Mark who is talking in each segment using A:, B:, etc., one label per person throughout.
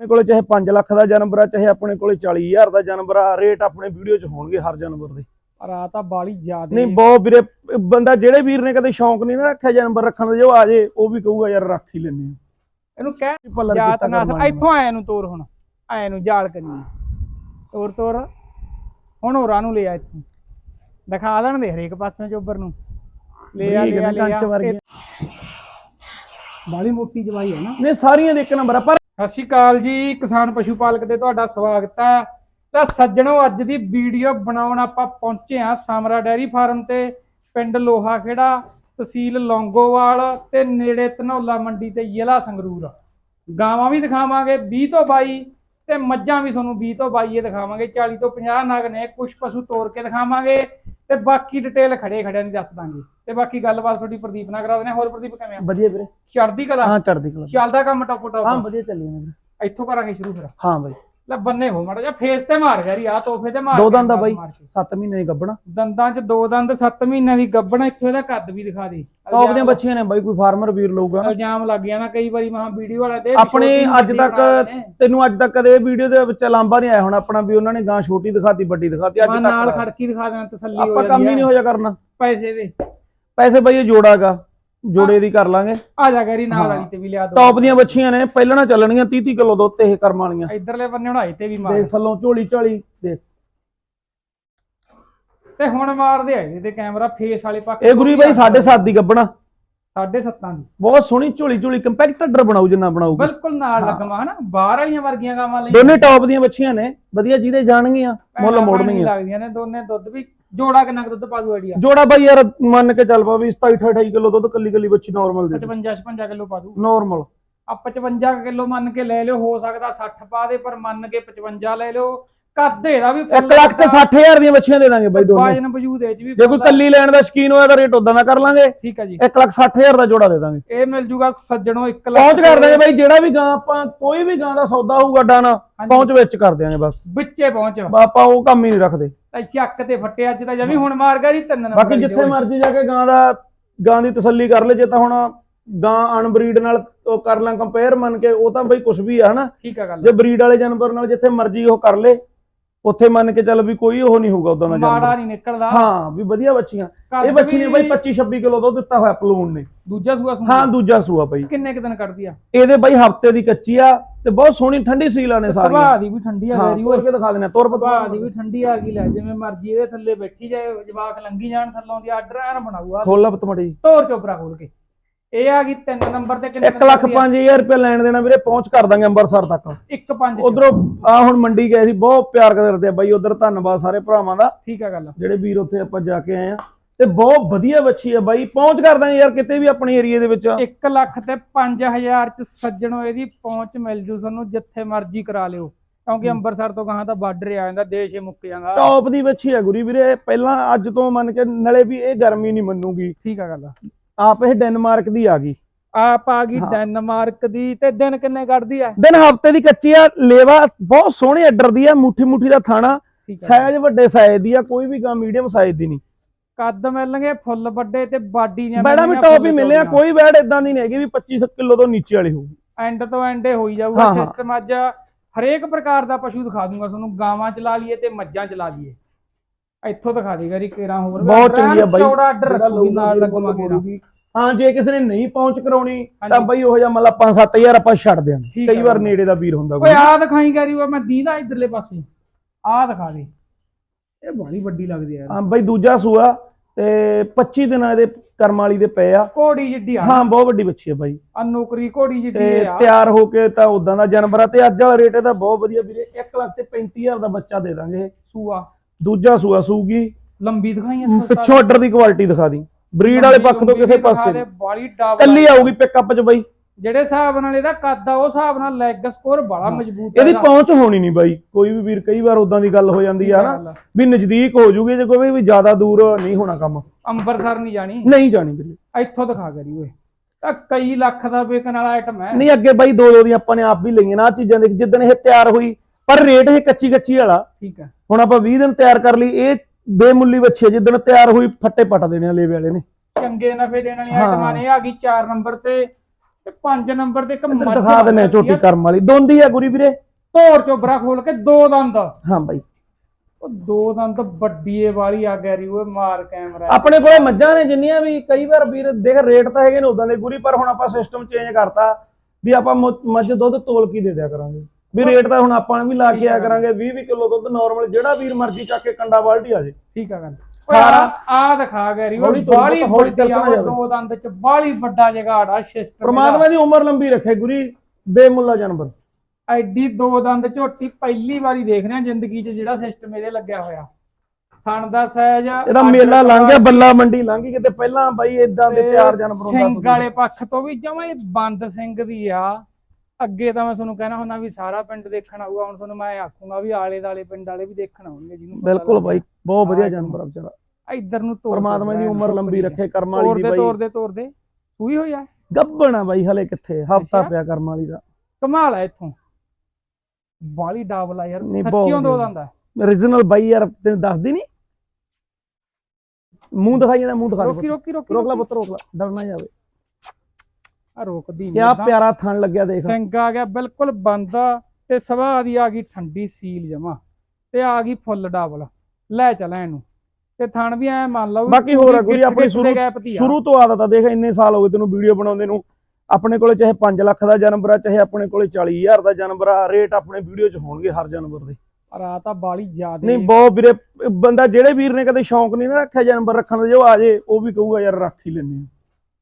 A: ਆਪਣੇ ਕੋਲੇ ਚਾਹੇ 5 ਲੱਖ ਦਾ ਜਾਨਵਰ ਆ ਚਾਹੇ ਆਪਣੇ ਕੋਲੇ 40000 ਦਾ ਜਾਨਵਰ ਆ ਰੇਟ ਆਪਣੇ ਵੀਡੀਓ 'ਚ ਹੋਣਗੇ ਹਰ ਜਾਨਵਰ ਦੇ।
B: ਪਰ ਆ ਤਾਂ ਬਾਲੀ ਜ਼ਿਆਦੇ
A: ਨਹੀਂ ਬਹੁਤ ਵੀਰੇ ਬੰਦਾ ਜਿਹੜੇ ਵੀਰ ਨੇ ਕਦੇ ਸ਼ੌਂਕ ਨਹੀਂ ਨਾ ਰੱਖਿਆ ਜਾਨਵਰ ਰੱਖਣ ਦਾ ਜੋ ਆ ਜੇ ਉਹ ਵੀ ਕਹੂਗਾ ਯਾਰ ਰੱਖ ਹੀ ਲੈਨੇ
B: ਇਹਨੂੰ ਕਹਿ ਜਾਤ
A: ਕੀਤਾ
B: ਨਸਲ
A: ਕਰਮਾਂ ਨੇ।
B: ਇੱਥੋਂ ਆਏ ਨੂੰ ਤੋਰ ਹੁਣ ਆਏ ਨੂੰ ਜਾਲ ਕਰੀ ਤੋਰ ਤੋਰ। ਹੁਣ ਹੋਰਾਂ ਨੂੰ ਲਿਆ ਇੱਥੋਂ। ਦਿਖਾ ਦੇਣ ਦੇ ਹਰੇਕ ਪਾਸਿਓਂ ਚੋਬਰ ਨੂੰ। ਲੈ ਆ ਲੈ ਆ ਲੈ। ਬਾਲੀ ਮੋਟੀ ਜਵਾਈ ਹੈ ਨਾ।
A: ਨਹੀਂ ਸਾਰੀਆਂ ਦੇ ਇੱਕ ਨੰਬਰ ਆ ਪਰ
B: ਸਤਿ ਸ਼੍ਰੀ ਅਕਾਲ ਜੀ, ਕਿਸਾਨ ਪਸ਼ੂ ਪਾਲਕ ਤੇ ਤੁਹਾਡਾ ਸਵਾਗਤ ਹੈ। ਤਾਂ ਸੱਜਣੋ, ਅੱਜ ਦੀ ਵੀਡੀਓ ਬਣਾਉਣ ਆਪਾਂ ਪਹੁੰਚੇ ਹਾਂ ਸਾਮਰਾ ਡੈਰੀ ਫਾਰਮ ਤੇ, ਪਿੰਡ ਲੋਹਾ ਖੇੜਾ, ਤਹਿਸੀਲ ਲੌਂਗੋਵਾਲ ਤੇ ਨੇੜੇ ਧਨੌਲਾ ਮੰਡੀ ਤੇ ਜ਼ਿਲ੍ਹਾ ਸੰਗਰੂਰ। ਗਾਵਾਂ ਵੀ ਦਿਖਾਵਾਂਗੇ 20 ਤੋਂ 22 ਤੇ ਮੱਝਾਂ ਵੀ ਤੁਹਾਨੂੰ 20 ਤੋਂ 22 ਦਿਖਾਵਾਂਗੇ। 40 ਤੋਂ 50 ਨਗ ਨੇ ਕੁਝ ਪਸ਼ੂ ਤੋੜ ਕੇ ਦਿਖਾਵਾਂਗੇ। ਤੇ ਬਾਕੀ ਡਿਟੇਲ ਖੜੇ ਖੜਿਆਂ ਦੀ ਦੱਸ ਦਾਂਗੇ। ਤੇ ਬਾਕੀ ਗੱਲਬਾਤ ਤੁਹਾਡੀ ਪ੍ਰਦੀਪ ਨਾਲ ਕਰਾ ਦਿੰਦੇ ਹਾਂ। ਹੋਰ ਪ੍ਰਦੀਪ ਕਿਵੇਂ ਆ?
A: ਵਧੀਆ ਵੀਰੇ।
B: ਚੜਦੀ ਕਲਾ?
A: ਹਾਂ ਚੜਦੀ ਕਲਾ।
B: ਚੱਲਦਾ ਕੰਮ ਟੋਪ
A: ਹਾਂ
B: ਟੋਪ
A: ਵਧੀਆ ਚੱਲੀ ਜਾਂਦੇ
B: ਇੱਥੋਂ ਕਰਾਂਗੇ ਸ਼ੁਰੂ ਫਿਰ।
A: ਹਾਂ ਬਾਈ।
B: ਲੈ ਬੰਨੇ ਹੋ ਮਾੜਾ ਜਿਹਾ ਫੇਸ ਤੇ ਮਾਰ ਗਿਆ ਰੀ ਆ ਤੋਹਫੇ ਤੇ ਮਾਰ
A: ਦੋ ਦੰਦ ਆ ਬਾਈ
B: ਮਾਰ ਕੇ।
A: 7 ਮਹੀਨੇ ਦੀ ਗੱਬਣਾ
B: ਦੰਦਾਂ 'ਚ ਦੋ ਦੰਦ 7 ਮਹੀਨਿਆਂ ਦੀ ਗੱਬਣ ਇੱਥੋਂ ਇਹਦਾ ਕੱਦ ਵੀ ਦਿਖਾ ਦੇ।
A: ਟੌਪ ਦੀਆਂ ਬੱਚੀਆਂ ਨੇ ਬਾਈ ਕੋਈ ਫਾਰਮਰ ਵੀਰ ਲਊਗਾ।
B: ਇਲਜ਼ਾਮ ਲੱਗ ਗਿਆ ਨਾ ਕਈ ਵਾਰੀ ਮਹਾ ਵੀਡੀਓ ਵਾਲਾ ਦੇ
A: ਆਪਣੇ ਅੱਜ ਤੱਕ ਤੈਨੂੰ ਅੱਜ ਤੱਕ ਕਦੇ ਵੀਡੀਓ ਦੇ ਵਿੱਚ ਲਾਂਬਾ ਨਹੀਂ ਆਇਆ ਹੁਣ ਆਪਣਾ ਵੀ ਉਹਨਾਂ ਨੇ ਗਾਂ ਛੋਟੀ ਦਿਖਾਤੀ ਵੱਡੀ ਦਿਖਾਤੀ ਅੱਜ ਤੱਕ
B: ਨਾਲ ਖੜਕੀ ਦਿਖਾ ਦੇਣਾ ਤਸੱਲੀ ਹੋ
A: ਆਪਾਂ ਕੰਮ ਹੀ ਨਹੀਂ
B: ਜਾਂਦੀ
A: ਹੋ
B: ਹੈ
A: ਜਾ ਕਰਨਾ।
B: ਪੈਸੇ ਦੇ।
A: ਪੈਸੇ ਬਾਈ ਇਹ ਜੋੜਾਗਾ। ਜੋੜੇ ਦੀ ਕਰ ਲਾਂਗੇ।
B: ਆ ਜਾ ਗੈਰੀ ਨਾਲ। ਵਾਲੀ ਤੇ ਵੀ ਲਿਆ ਦੋ।
A: ਟੌਪ ਦੀਆਂ ਬੱਚੀਆਂ ਨੇ ਪਹਿਲਾਂ ਨਾ ਚੱਲਣੀਆਂ 30 30 ਕਿਲੋ ਦੁੱਧ ਤੇ ਇਹ ਕਰਮ ਵਾਲੀਆਂ।
B: ਇਧਰਲੇ ਬੰਨੇ ਉੜਾਈ ਤੇ ਵੀ ਮਾਰ।
A: ਦੇਖ ਥੱਲੋਂ ਝੋਲੀ ਝਾਲੀ ਦੇਖ।
B: ਤੇ ਹੁਣ ਮਾਰਦੇ ਆ ਇਹਦੇ ਤੇ ਕੈਮਰਾ ਫੇਸ ਵਾਲੇ ਪੱਕ
A: ਇਹ ਗੁਰੀ ਬਾਈ 7.5 ਦੀ ਗੱਬਣਾ।
B: ਸਾਢੇ ਸੱਤਾਂ ਦੀ।
A: ਬਹੁਤ ਸੋਹਣੀ ਝੋਲੀ ਝੋਲੀ ਕੰਪੈਕਟਰ ਬਣਾਊ ਜਿੰਨਾ ਬਣਾਊਗੀ।
B: ਬਿਲਕੁਲ ਨਾਲ। ਲੱਗਵਾ ਹਨਾ? ਬਾਹਰ ਵਾਲੀਆਂ ਵਰਗੀਆਂ ਗਾਵਾਂ ਲਈ।
A: ਦੋਨੇ ਟੌਪ ਦੀਆਂ ਬੱਚੀਆਂ ਨੇ ਵਧੀਆ ਜਿਹਦੇ ਜਾਣਗੀਆਂ ਮੁੱਲ
B: ਭੈਣਾਂ
A: ਮੋੜਨੀਆਂ
B: ਲੱਗਦੀਆਂ ਨੇ ਦੋਨੇ ਦੁੱਧ ਵੀ ਜੋੜਾ ਕਿੰਨਾ ਕੁ ਦੁੱਧ ਪਾ ਦੂ ਆਈਡੀਆ?
A: ਜੋੜਾ ਬਾਈ ਯਾਰ ਮੰਨ ਕੇ ਚੱਲ ਪਾ ਵੀ 27 28 ਕਿਲੋ ਦੁੱਧ ਕੱਲੀ ਕੱਲੀ ਬੱਚੀ ਨਾਰਮਲ ਦੇ
B: 55 56 ਕਿਲੋ ਪਾ ਦੂ।
A: ਨਾਰਮਲ
B: ਆ 55 ਕਿਲੋ ਮੰਨ ਕੇ ਲੈ ਲਿਓ ਹੋ ਸਕਦਾ 60 ਪਾ ਦੇ ਪਰ ਮੰਨ ਕੇ 55 ਲੈ ਲਿਓ। ਕੱਦ ਇਹਦਾ ਵੀ
A: 1 ਲੱਖ ਤੇ 60000 ਦੀਆਂ ਬੱਚੀਆਂ ਦੇ ਦਾਂਗੇ ਬਾਈ ਦੋਨੇ।
B: ਵਾਜਨ ਵਜੂਦ ਇਹ ਚ ਵੀ
A: ਜੇ ਕੋਈ ਕੱਲੀ ਲੈਣ ਦਾ ਸ਼ਕੀਨ ਹੋਇਆ ਤਾਂ ਰੇਟ ਉਦਾਂ ਦਾ ਕਰ ਲਾਂਗੇ।
B: ਠੀਕ ਹੈ ਜੀ।
A: 1 ਲੱਖ 60000 ਦਾ ਜੋੜਾ ਦੇ ਦਾਂਗੇ।
B: ਇਹ ਮਿਲ ਜੂਗਾ ਸੱਜਣੋ 1 ਲੱਖ
A: ਪਹੁੰਚ ਕਰ ਦਾਂਗੇ ਬਾਈ ਜਿਹੜਾ ਵੀ ਗਾਂ ਆਪਾਂ ਕੋਈ ਵੀ ਗਾਂ ਦਾ ਸੌਦਾ ਹੋਊਗਾ ਡਾਨਾ ਪਹੁੰਚ ਵਿੱਚ ਕਰ ਦਿਆਂਗੇ ਬਸ।
B: ਵਿੱਚੇ ਪਹੁੰਚ।
A: ਆਪਾਂ ਉਹ ਕੰਮ ਹੀ ਨਹੀਂ ਰੱਖਦੇ।
B: ਚੱਕ ਤੇ ਫੱਟੇ ਅੱਜ ਤਾਂ ਜਮੀ ਹੁਣ ਮਾਰ ਗਿਆ ਜੀ ਤਿੰਨ ਨੰਬਰ
A: ਬਾਕੀ ਜਿੱਥੇ ਮਰਜ਼ੀ ਜਾ ਕੇ ਗਾਂ ਦਾ ਗਾਂ ਦੀ ਤਸੱਲੀ ਕਰ ਲੈ ਜੇ ਤਾਂ ਹੁਣ ਗਾਂ ਅਨਬਰੀਡ ਨਾਲ ਉਹ ਕਰ ਲਾਂ ਕੰਪੇਅਰ ਮੰਨ ਕੇ ਉਹ ਤਾਂ ਬਈ ਕੁਝ ਵੀ ਆ ਹਨਾ।
B: ਠੀਕ ਆ ਗੱਲ।
A: ਜੇ ਬਰੀਡ ਵਾਲੇ ਜਾਨਵਰ ਨਾਲ ਜਿੱਥੇ ਮਰਜ਼ੀ ਉਹ ਕਰ ਲੇ ਉੱਥੇ ਮੰਨ ਕੇ ਚੱਲ ਵੀ ਕੋਈ ਉਹ ਨਹੀਂ ਹੋਊਗਾ ਉਦਾਂ ਦਾ
B: ਮਾੜਾ
A: ਜਾਨਵਰ
B: ਨਹੀਂ ਨਿਕਲਦਾ।
A: ਹਾਂ ਵੀ ਵਧੀਆ ਬੱਚੀਆਂ। ਇਹ ਬੱਚੀ ਨੇ
B: ਵੀ
A: ਬਾਈ 25 26 ਕਿਲੋ ਦੁੱਧ ਦਿੱਤਾ ਹੋਇਆ ਪਲੂਣ ਨੇ।
B: ਦੂਜਾ ਸੂਆ ਸੁਣ
A: ਹਾਂ ਦੂਜਾ ਸੂਆ ਬਈ।
B: ਕਿੰਨੇ ਕੁ ਦਿਨ ਕੱਢਦੀ ਆ?
A: ਇਹਦੇ ਬਾਈ ਹਫ਼ਤੇ ਦੀ ਕੱਚੀ ਆ ਤੇ ਬਹੁਤ ਸੋਹਣੀ ਠੰਡੀ ਸੀਲਾਂ ਨੇ ਸਾਰੀਆਂ।
B: ਸੁਭਾਅ ਦੀ ਵੀ ਠੰਡੀ ਆ
A: ਹਾਂ
B: ਵੈਰੀ
A: ਤੋਰ ਕੇ ਦਿਖਾ ਦੇਣਾ ਤੁਰ
B: ਸੁਭਾਅ ਦੀ ਵੀ ਠੰਡੀ ਆ ਗਈ ਲੈ ਜਿਵੇਂ ਮਰਜ਼ੀ ਇਹਦੇ ਥੱਲੇ ਬੈਠੀ ਜਾਏ ਜਵਾਕ ਲੰਗੀ ਜਾਣ ਥੱਲੋਂ ਦੀ ਆਰਡਰ ਐਨ ਬਣਾਊਗਾ।
A: ਖੋਲਾ ਪਤਮੜੀ
B: ਤੋਰ ਚੋਪਰਾ ਖੋਲ ਕੇ। ਇਹ ਆ ਗਈ ਤਿੰਨ ਨੰਬਰ ਤੇ ਕਿੰਨੇ
A: 1 ਲੱਖ 5000 ਰੁਪਏ ਲੈਣ ਦੇਣਾ ਵੀਰੇ ਪਹੁੰਚ ਕਰ ਦਾਂਗੇ ਅੰਮ੍ਰਿਤਸਰ ਤੱਕ।
B: ਇੱਕ ਪੰਜ ਚ।
A: ਉਧਰੋਂ ਆ ਹੁਣ ਮੰਡੀ ਗਏ ਸੀ ਬਹੁਤ ਪਿਆਰ ਕਰਦੇ ਆ ਬਾਈ ਉਧਰ ਧੰਨਵਾਦ ਸਾਰੇ ਭਰਾਵਾਂ ਦਾ।
B: ਠੀਕ ਆ ਗੱਲ।
A: ਜਿਹੜੇ ਵੀਰ ਉੱਥੇ ਆਪਾਂ ਜਾ ਕੇ ਆਏ ਆ। ਤੇ ਬਹੁਤ ਵਧੀਆ ਬੱਚੀ ਆ ਬਾਈ ਪਹੁੰਚ ਕਰ ਦਾਂਗੇ ਯਾਰ ਕਿਤੇ ਵੀ ਆਪਣੀ ਏਰੀਆ ਦੇ ਵਿੱਚ।
B: 1 ਲੱਖ ਤੇ 5000 ਚ ਸੱਜਣੋ ਇਹਦੀ ਪਹੁੰਚ ਮਿਲ ਜੂ ਤੁਹਾਨੂੰ ਜਿੱਥੇ ਮਰਜ਼ੀ ਕਰਾ ਲਿਓ। ਕਿਉਂਕਿ ਅੰਮ੍ਰਿਤਸਰ ਤੋਂ ਗਾਹਾਂ ਤਾਂ ਬਾਰਡਰ ਆ ਜਾਂਦਾ ਦੇਸ਼ ਹੀ ਮੁੱਕ ਜਾਂਦਾ।
A: ਟੌਪ ਦੀ ਬੱਚੀ ਆ ਗੁਰੀ ਵੀਰੇ ਪਹਿਲਾਂ ਅੱਜ ਤੋਂ ਮੰਨ ਕੇ ਨਲੇ ਵੀ ਇਹ ਗਰਮੀ ਨਹੀਂ ਮੰਨੂਗੀ।
B: ਠੀਕ ਆ ਗੱਲ।
A: ਆਪ ਇਹ ਡੈਨਮਾਰਕ ਦੀ ਆ ਗਈ।
B: ਆਪ ਆ ਗਈ
A: ਹਾਂ।
B: ਡੈਨਮਾਰਕ ਦੀ ਤੇ ਦਿਨ ਕਿੰਨੇ ਕੱਢਦੀ ਆ
A: ਦਿਨ ਹਫ਼ਤੇ ਦੀ ਕੱਚੀ ਆ ਲੇਵਾ ਬਹੁਤ ਸੋਹਣੇ ਅੱਡਰ ਦੀ ਆ ਮੁੱਠੀ ਮੁੱਠੀ ਦਾ ਥਾਣਾ।
B: ਠੀਕ ਆ।
A: ਸਾਈਜ਼ ਵੱਡੇ ਸਾਈਜ਼ ਦੀ ਆ ਕੋਈ ਵੀ ਗਾਂ ਮੀਡੀਅਮ ਸਾਈਜ਼ ਦੀ ਨਹੀਂ।
B: ਕੱਦ ਮਿਲਣਗੇ ਫੁੱਲ ਵੱਡੇ ਤੇ ਬਾਡੀ ਨੇ
A: ਬੈੜਾ ਵੀ ਟੌਪ ਹੀ ਮਿਲਿਆ ਕੋਈ ਬੈੜ ਇਦਾਂ ਦੀ ਨਹੀਂ ਹੈਗੀ ਵੀ 25 ਕਿਲੋ ਤੋਂ ਨੀਚੇ ਵਾਲੀ ਹੋਊਗੀ।
B: ਐਂਡ ਤੋਂ ਐਂਡੇ ਹੋਈ ਜਾਊਗਾ
A: ਹਾਂ, ਹਾਂ।
B: ਸਿਸਟਮ ਅੱਜ ਹਰੇਕ ਪ੍ਰਕਾਰ ਦਾ ਪਸ਼ੂ ਦਿਖਾ ਦੂੰਗਾ ਤੁਹਾਨੂੰ ਗਾਵਾਂ ਚਲਾ ਲਈਏ ਤੇ ਮੱਝਾਂ ਚਲਾ ਲਈਏ। ਇੱਥੋਂ ਦਿਖਾ ਦੇਗਾ ਰੀ ਕੇਰਾ ਹੋਰ
A: ਬਹੁਤ ਚੰਗੀ ਆ ਬਾਈ।
B: ਚੌੜਾ ਆਰਡਰ ਰੱਖੂਗੀ ਨਾਲ ਲੱਗੂਗਾ ਕੇਰਾ।
A: ਹਾਂ ਜੇ ਕਿਸੇ ਨੇ ਨਹੀਂ ਪਹੁੰਚ ਕਰਾਉਣੀ ਤਾਂ। ਬਾਈ ਉਹ ਜਿਹਾ ਮਤਲਬ 5-7000 ਆਪਾਂ ਛੱਡ ਦਿਆਂਗੇ। ਕਈ
B: ਆ
A: ਵਾਰ। ਨੇੜੇ ਦਾ ਵੀਰ ਹੁੰਦਾ
B: ਓਏ
A: ਕੋਈ।
B: ਆ ਦਿਖਾਈ ਕਰੀ ਵਾ ਮੈਂ ਦੀਦਾ ਇਧਰਲੇ ਪਾਸੇ। ਆ ਦਿਖਾ ਦੇ। ਇਹ ਬੜੀ ਵੱਡੀ ਲੱਗਦੀ ਆ ਯਾਰ।
A: ਹਾਂ ਬਾਈ ਦੂਜਾ ਸੂਆ ਤੇ 25 ਦਿਨਾਂ ਦੇ ਕਰਮ ਵਾਲੀ ਦੇ ਪਏ ਆ।
B: ਘੋੜੀ ਜਿੱਡੀ ਆ।
A: ਹਾਂ ਬਹੁਤ ਵੱਡੀ ਬੱਚੀ ਹੈ ਬਾਈ।
B: ਆ ਨੌਕਰੀ ਘੋੜੀ ਜਿੱਡੀ
A: ਤੇ
B: ਆ।
A: ਤਿਆਰ ਹੋ ਕੇ ਤਾਂ ਉਦਾਂ ਦਾ ਜਾਨਵਰ ਆ। ਤੇ ਅੱਜ ਵਾਲਾ ਰੇਟ ਇਹਦਾ ਬਹੁਤ ਵਧੀਆ ਵੀਰੇ 1 ਲੱਖ ਤੇ 35000 ਦਾ ਬੱਚਾ ਦੇ ਦਾਂਗੇ
B: ਸੂਆ।
A: ਦੂਜਾ ਸੂਆ ਸੂਗੀ।
B: ਲੰਬੀ ਦਿਖਾਈ ਆ
A: ਪਿੱਛੋਂ ਆਰਡਰ ਦੀ ਕੁਆਲਿਟੀ ਦਿਖਾ ਦੀ। ਬਰੀਡ ਵਾਲੇ ਪੱਖ ਤੋਂ ਕਿਸੇ ਪਾਸੇ ਨਹੀਂ।
B: ਬਾਲੀ ਡਬਲ
A: ਕੱਲੀ ਆਊਗੀ ਪਿਕਅਪ 'ਚ ਬਾਈ।
B: ਜਿਹੜੇ ਹਿਸਾਬ ਨਾਲ ਇਹਦਾ ਕੱਦ ਆ ਉਹ ਹਿਸਾਬ ਨਾਲ ਲੈਗ ਸਕੋਰ ਬੜਾ ਮਜ਼ਬੂਤ
A: ਇਹਦੀ ਪਹੁੰਚ ਹੋਣੀ ਨਹੀਂ ਬਾਈ। ਕੋਈ ਵੀ ਵੀਰ ਕਈ ਵਾਰ ਉਦਾਂ ਦੀ ਗੱਲ ਹੋ ਜਾਂਦੀ ਆ ਨਾ ਵੀ ਨਜ਼ਦੀਕ ਹੋ ਜੂਗੀ ਜੇ ਕੋਈ ਵੀ ਜ਼ਿਆਦਾ ਦੂਰ ਨਹੀਂ ਹੋਣਾ ਕੰਮ।
B: ਅੰਬਰਸਰ ਨਹੀਂ ਜਾਣੀ।
A: ਨਹੀਂ ਜਾਣੀ ਵੀਰੇ।
B: ਇੱਥੋਂ ਦਿਖਾ ਕਰੀ ਓਏ। ਤਾਂ ਕਈ ਲੱਖ ਦਾ ਵੇਚਣ ਵਾਲਾ ਆਈਟਮ ਹੈ।
A: ਨਹੀਂ ਅੱਗੇ ਬਾਈ ਦੋ ਦੋ ਦੀ ਆਪਾਂ ਨੇ ਆਪ ਵੀ ਲਈਆਂ ਨਾ ਆਹ ਚੀਜ਼ਾਂ ਦੇ ਜਿੱਦਣ ਇਹ ਤਿਆਰ ਹੋਈ ਪਰ ਰੇਟ ਇਹ ਕੱਚੀ ਕੱਚੀ ਵਾਲਾ।
B: ਠੀਕ ਹੈ।
A: ਹੁਣ ਆਪਾਂ 20 ਦਿਨ ਤਿਆਰ ਕਰ ਲਈ ਇਹ ਬੇਮੁੱਲੀ ਬੱਚੀ ਆ, ਜਿੱਦਣ ਤਿਆਰ ਹੋਈ ਫੱਟੇ ਪੱਟ ਦੇਣੇ ਆ ਲੇਵੇ ਵਾਲੇ ਨੇ।
B: ਚੰਗੇ ਨਫੇ ਦੇਣ ਵਾਲੀਆਂ
A: ਹਾਂ।
B: ਆਈਟਮਾਂ ਨੇ ਇਹ ਆ ਗਈ 4 ਨੰਬਰ ਤੇ ਤੇ 5 ਨੰਬਰ ਤੇ ਇੱਕ ਮੱਝ
A: ਦਿਖਾ ਦਿੰਨੇ ਆ, ਕਰਮ ਵਾਲੀ। ਦੋਂਦੀ ਆ ਗੁਰੀ ਵੀਰੇ।
B: ਧੌਰ ਚੋਬਰਾ ਖੋਲ ਕੇ ਦੋ ਦੰਦ।
A: ਹਾਂ ਬਾਈ।
B: ਉਹ ਦੋ ਦੰਦ ਵੱਡੀਏ ਵਾਲੀ ਆ ਗੈਰੀ ਓਏ ਮਾਰ ਕੈਮਰਾ।
A: ਆਪਣੇ ਕੋਲੇ ਮੱਝਾਂ ਨੇ ਜਿੰਨੀਆਂ ਵੀ ਕਈ ਵਾਰ ਵੀਰ ਦੇਖ ਰੇਟ ਤਾਂ ਹੈਗੇ ਨੇ ਉਦਾਂ ਦੇ ਗੁਰੀ ਪਰ ਹੁਣ ਆਪਾਂ ਸਿਸਟਮ ਚੇਂਜ ਕਰਤਾ ਵੀ ਆਪਾਂ ਮੁ- ਮੱਝ ਦੁੱਧ ਤੋਲ ਕੇ ਦੇ ਦਿਆ ਕਰਾਂਗੇ। ਵੀ ਰੇਟ ਤਾਂ ਹੁਣ ਆਪਾਂ ਵੀ ਲਾ ਕੇ ਆਇਆ ਕਰਾਂਗੇ 20 20 ਕਿਲੋ ਦੁੱਧ ਨਾਰਮਲ ਜਿਹੜਾ ਵੀਰ ਮਰਜ਼ੀ ਚੱਕ ਕੇ ਕੰਡਾ ਬਾਲਟੀ ਆ ਜੇ।
B: ਠੀਕ ਆ ਗੱਲ।
A: ਅਠਾਰਾਂ।
B: ਆ ਦਿਖਾ ਓਏ
A: ਤੁਰ
B: ਬਾਲੀ
A: ਹੌਲੀ
B: ਆ। ਦੋ ਦੰਦ ਚ ਬਾਲੀ ਵੱਡਾ ਜਗਾੜ ਆ ਸਿਸਟਮ
A: ਪ੍ਰਮਾਤਮਾ ਦੀ ਉਮਰ ਲੰਬੀ ਰੱਖੇ ਗੁਰੀ ਬੇਮੁੱਲਾ ਜਾਨਵਰ।
B: ਐਡੀ ਦੋ ਦੰਦ ਝੋਟੀ ਪਹਿਲੀ ਵਾਰੀ ਦੇਖ ਰਿਹਾ ਜ਼ਿੰਦਗੀ 'ਚ ਜਿਹੜਾ ਸਿਸਟਮ ਇਹਦੇ ਲੱਗਿਆ ਹੋਇਆ। ਥਣ ਦਾ ਸਾਈਜ਼
A: ਇਹਦਾ ਮੇਲਾ ਲੰਘ ਗਿਆ ਬੱਲਾ ਮੰਡੀ ਲੰਘ ਗਈ ਕਿਤੇ ਪਹਿਲਾਂ ਬਾਈ ਇਦਾਂ ਦੇ ਤਿਆਰ ਜਾਨਵਰ ਹੁੰਦਾ
B: ਸਿੰਘ ਵਾਲੇ ਪੱਖ ਤੋਂ ਵੀ ਜਮਾ ਇਹ ਬੰਦ ਸਿੰਘ ਦੀ ਆ। ਅੱਗੇ ਤਾਂ ਮੈਂ ਤੁਹਾਨੂੰ ਕਹਿਣਾ ਹੁੰਦਾ ਵੀ ਸਾਰਾ ਪਿੰਡ ਦੇਖਣ ਆਊਗਾ ਹੁਣ ਤੁਹਾਨੂੰ ਮੈਂ ਆਖੂੰਗਾ ਵੀ ਆਲੇ ਦਾਲੇ ਪਿੰਡ ਵਾਲੇ ਵੀ ਦੇਖਣ ਆਉਣਗੇ ਜਿਹਨੂੰ
A: ਬਿਲਕੁਲ ਬਾਈ ਬਹੁਤ ਵਧੀਆ ਜਾਨਵਰ ਆ ਵਿਚਾਰਾ।
B: ਇੱਧਰ ਨੂੰ ਤੋਰ
A: ਪਰਮਾਤਮਾ ਦੀ ਉਮਰ ਲੰਬੀ ਰੱਖੇ ਕਰਮ ਵਾਲੀ ਦੀ ਬਾਈ।
B: ਤੋਰਦੇ ਤੋਰਦੇ। ਸੂਈ ਹੋਈ ਆ?
A: ਗੱਬਣ ਆ ਬਾਈ ਹਲੇ ਕਿੱਥੇ? ਹਫਤਾ। ਪਿਆ ਕਰਮ ਵਾਲੀ ਦਾ।
B: ਕਮਾਲ ਆ ਇੱਥੋਂ। ਬਾਲੀ ਡਾਬਲ ਯਾਰ ਸੱਚੀਓ ਦੋ। ਦੰਦ
A: origignal ਬਾਈ ਯਾਰ ਤੈਨੂੰ ਦੱਸਦੀ ਨਹੀਂ ਮੂੰਹ ਦਿਖਾਈ ਜਾਂਦਾ ਮੂੰਹ ਦਿਖਾ
B: ਰੋਕੀ ਰੋਕੀ ਰੋਕ
A: ਲੈ ਪੁੱਤ ਰੋਕ ਲੈ। ਡਰਨਾ ਜਾਵੇ
B: ਆ ਰੋਕਦੀ
A: ਕਿਆ
B: ਨਹੀਂ
A: ਪਿਆਰਾ ਥਣ ਲੱਗਿਆ ਦੇਖ।
B: ਸਿੰਘ ਆ ਗਿਆ ਬਿਲਕੁਲ ਬੰਦ ਆ ਤੇ ਸਵਾ ਦੀ ਆ ਗਈ ਠੰਡੀ ਸੀਲ ਜਮਾ ਤੇ ਆ ਗਈ ਫੁੱਲ ਡਬਲ। ਲੈ ਚੱਲਾਂ ਇਹਨੂੰ। ਤੇ ਥਣ ਵੀ ਐ ਮੰਨ ਲਓ
A: ਬਾਕੀ ਹੋਰ ਆ
B: ਗਿੱਠ
A: ਆਪਣੀ ਸ਼ੁਰੂ
B: ਆ।
A: ਸ਼ੁਰੂ ਤੋਂ ਆਦਤ ਆ ਦੇਖ ਇੰਨੇ ਸਾਲ ਹੋ ਗਏ ਤੈਨੂੰ ਵੀਡੀਓ ਬਣਾਉਂਦੇ ਨੂੰ। ਆਪਣੇ ਕੋਲੇ ਚਾਹੇ 5 ਲੱਖ ਦਾ ਜਾਨਵਰ ਆ ਚਾਹੇ ਆਪਣੇ ਕੋਲੇ 40000 ਦਾ ਜਾਨਵਰ ਆ ਰੇਟ ਆਪਣੇ ਵੀਡੀਓ 'ਚ ਹੋਣਗੇ ਹਰ ਜਾਨਵਰ ਦੇ।
B: ਪਰ ਆ ਤਾਂ ਬਾਲੀ ਜ਼ਿਆਦੇ
A: ਨਹੀਂ ਬਹੁਤ ਵੀਰੇ ਬੰਦਾ ਜਿਹੜੇ ਵੀਰ ਨੇ ਕਦੇ ਸ਼ੌਂਕ ਨਹੀਂ ਨਾ ਰੱਖਿਆ ਜਾਨਵਰ ਰੱਖਣ ਦਾ ਜੋ ਆ ਜੇ ਉਹ ਵੀ ਕਹੂਗਾ ਯਾਰ ਰੱਖ ਹੀ ਲੈਨੇ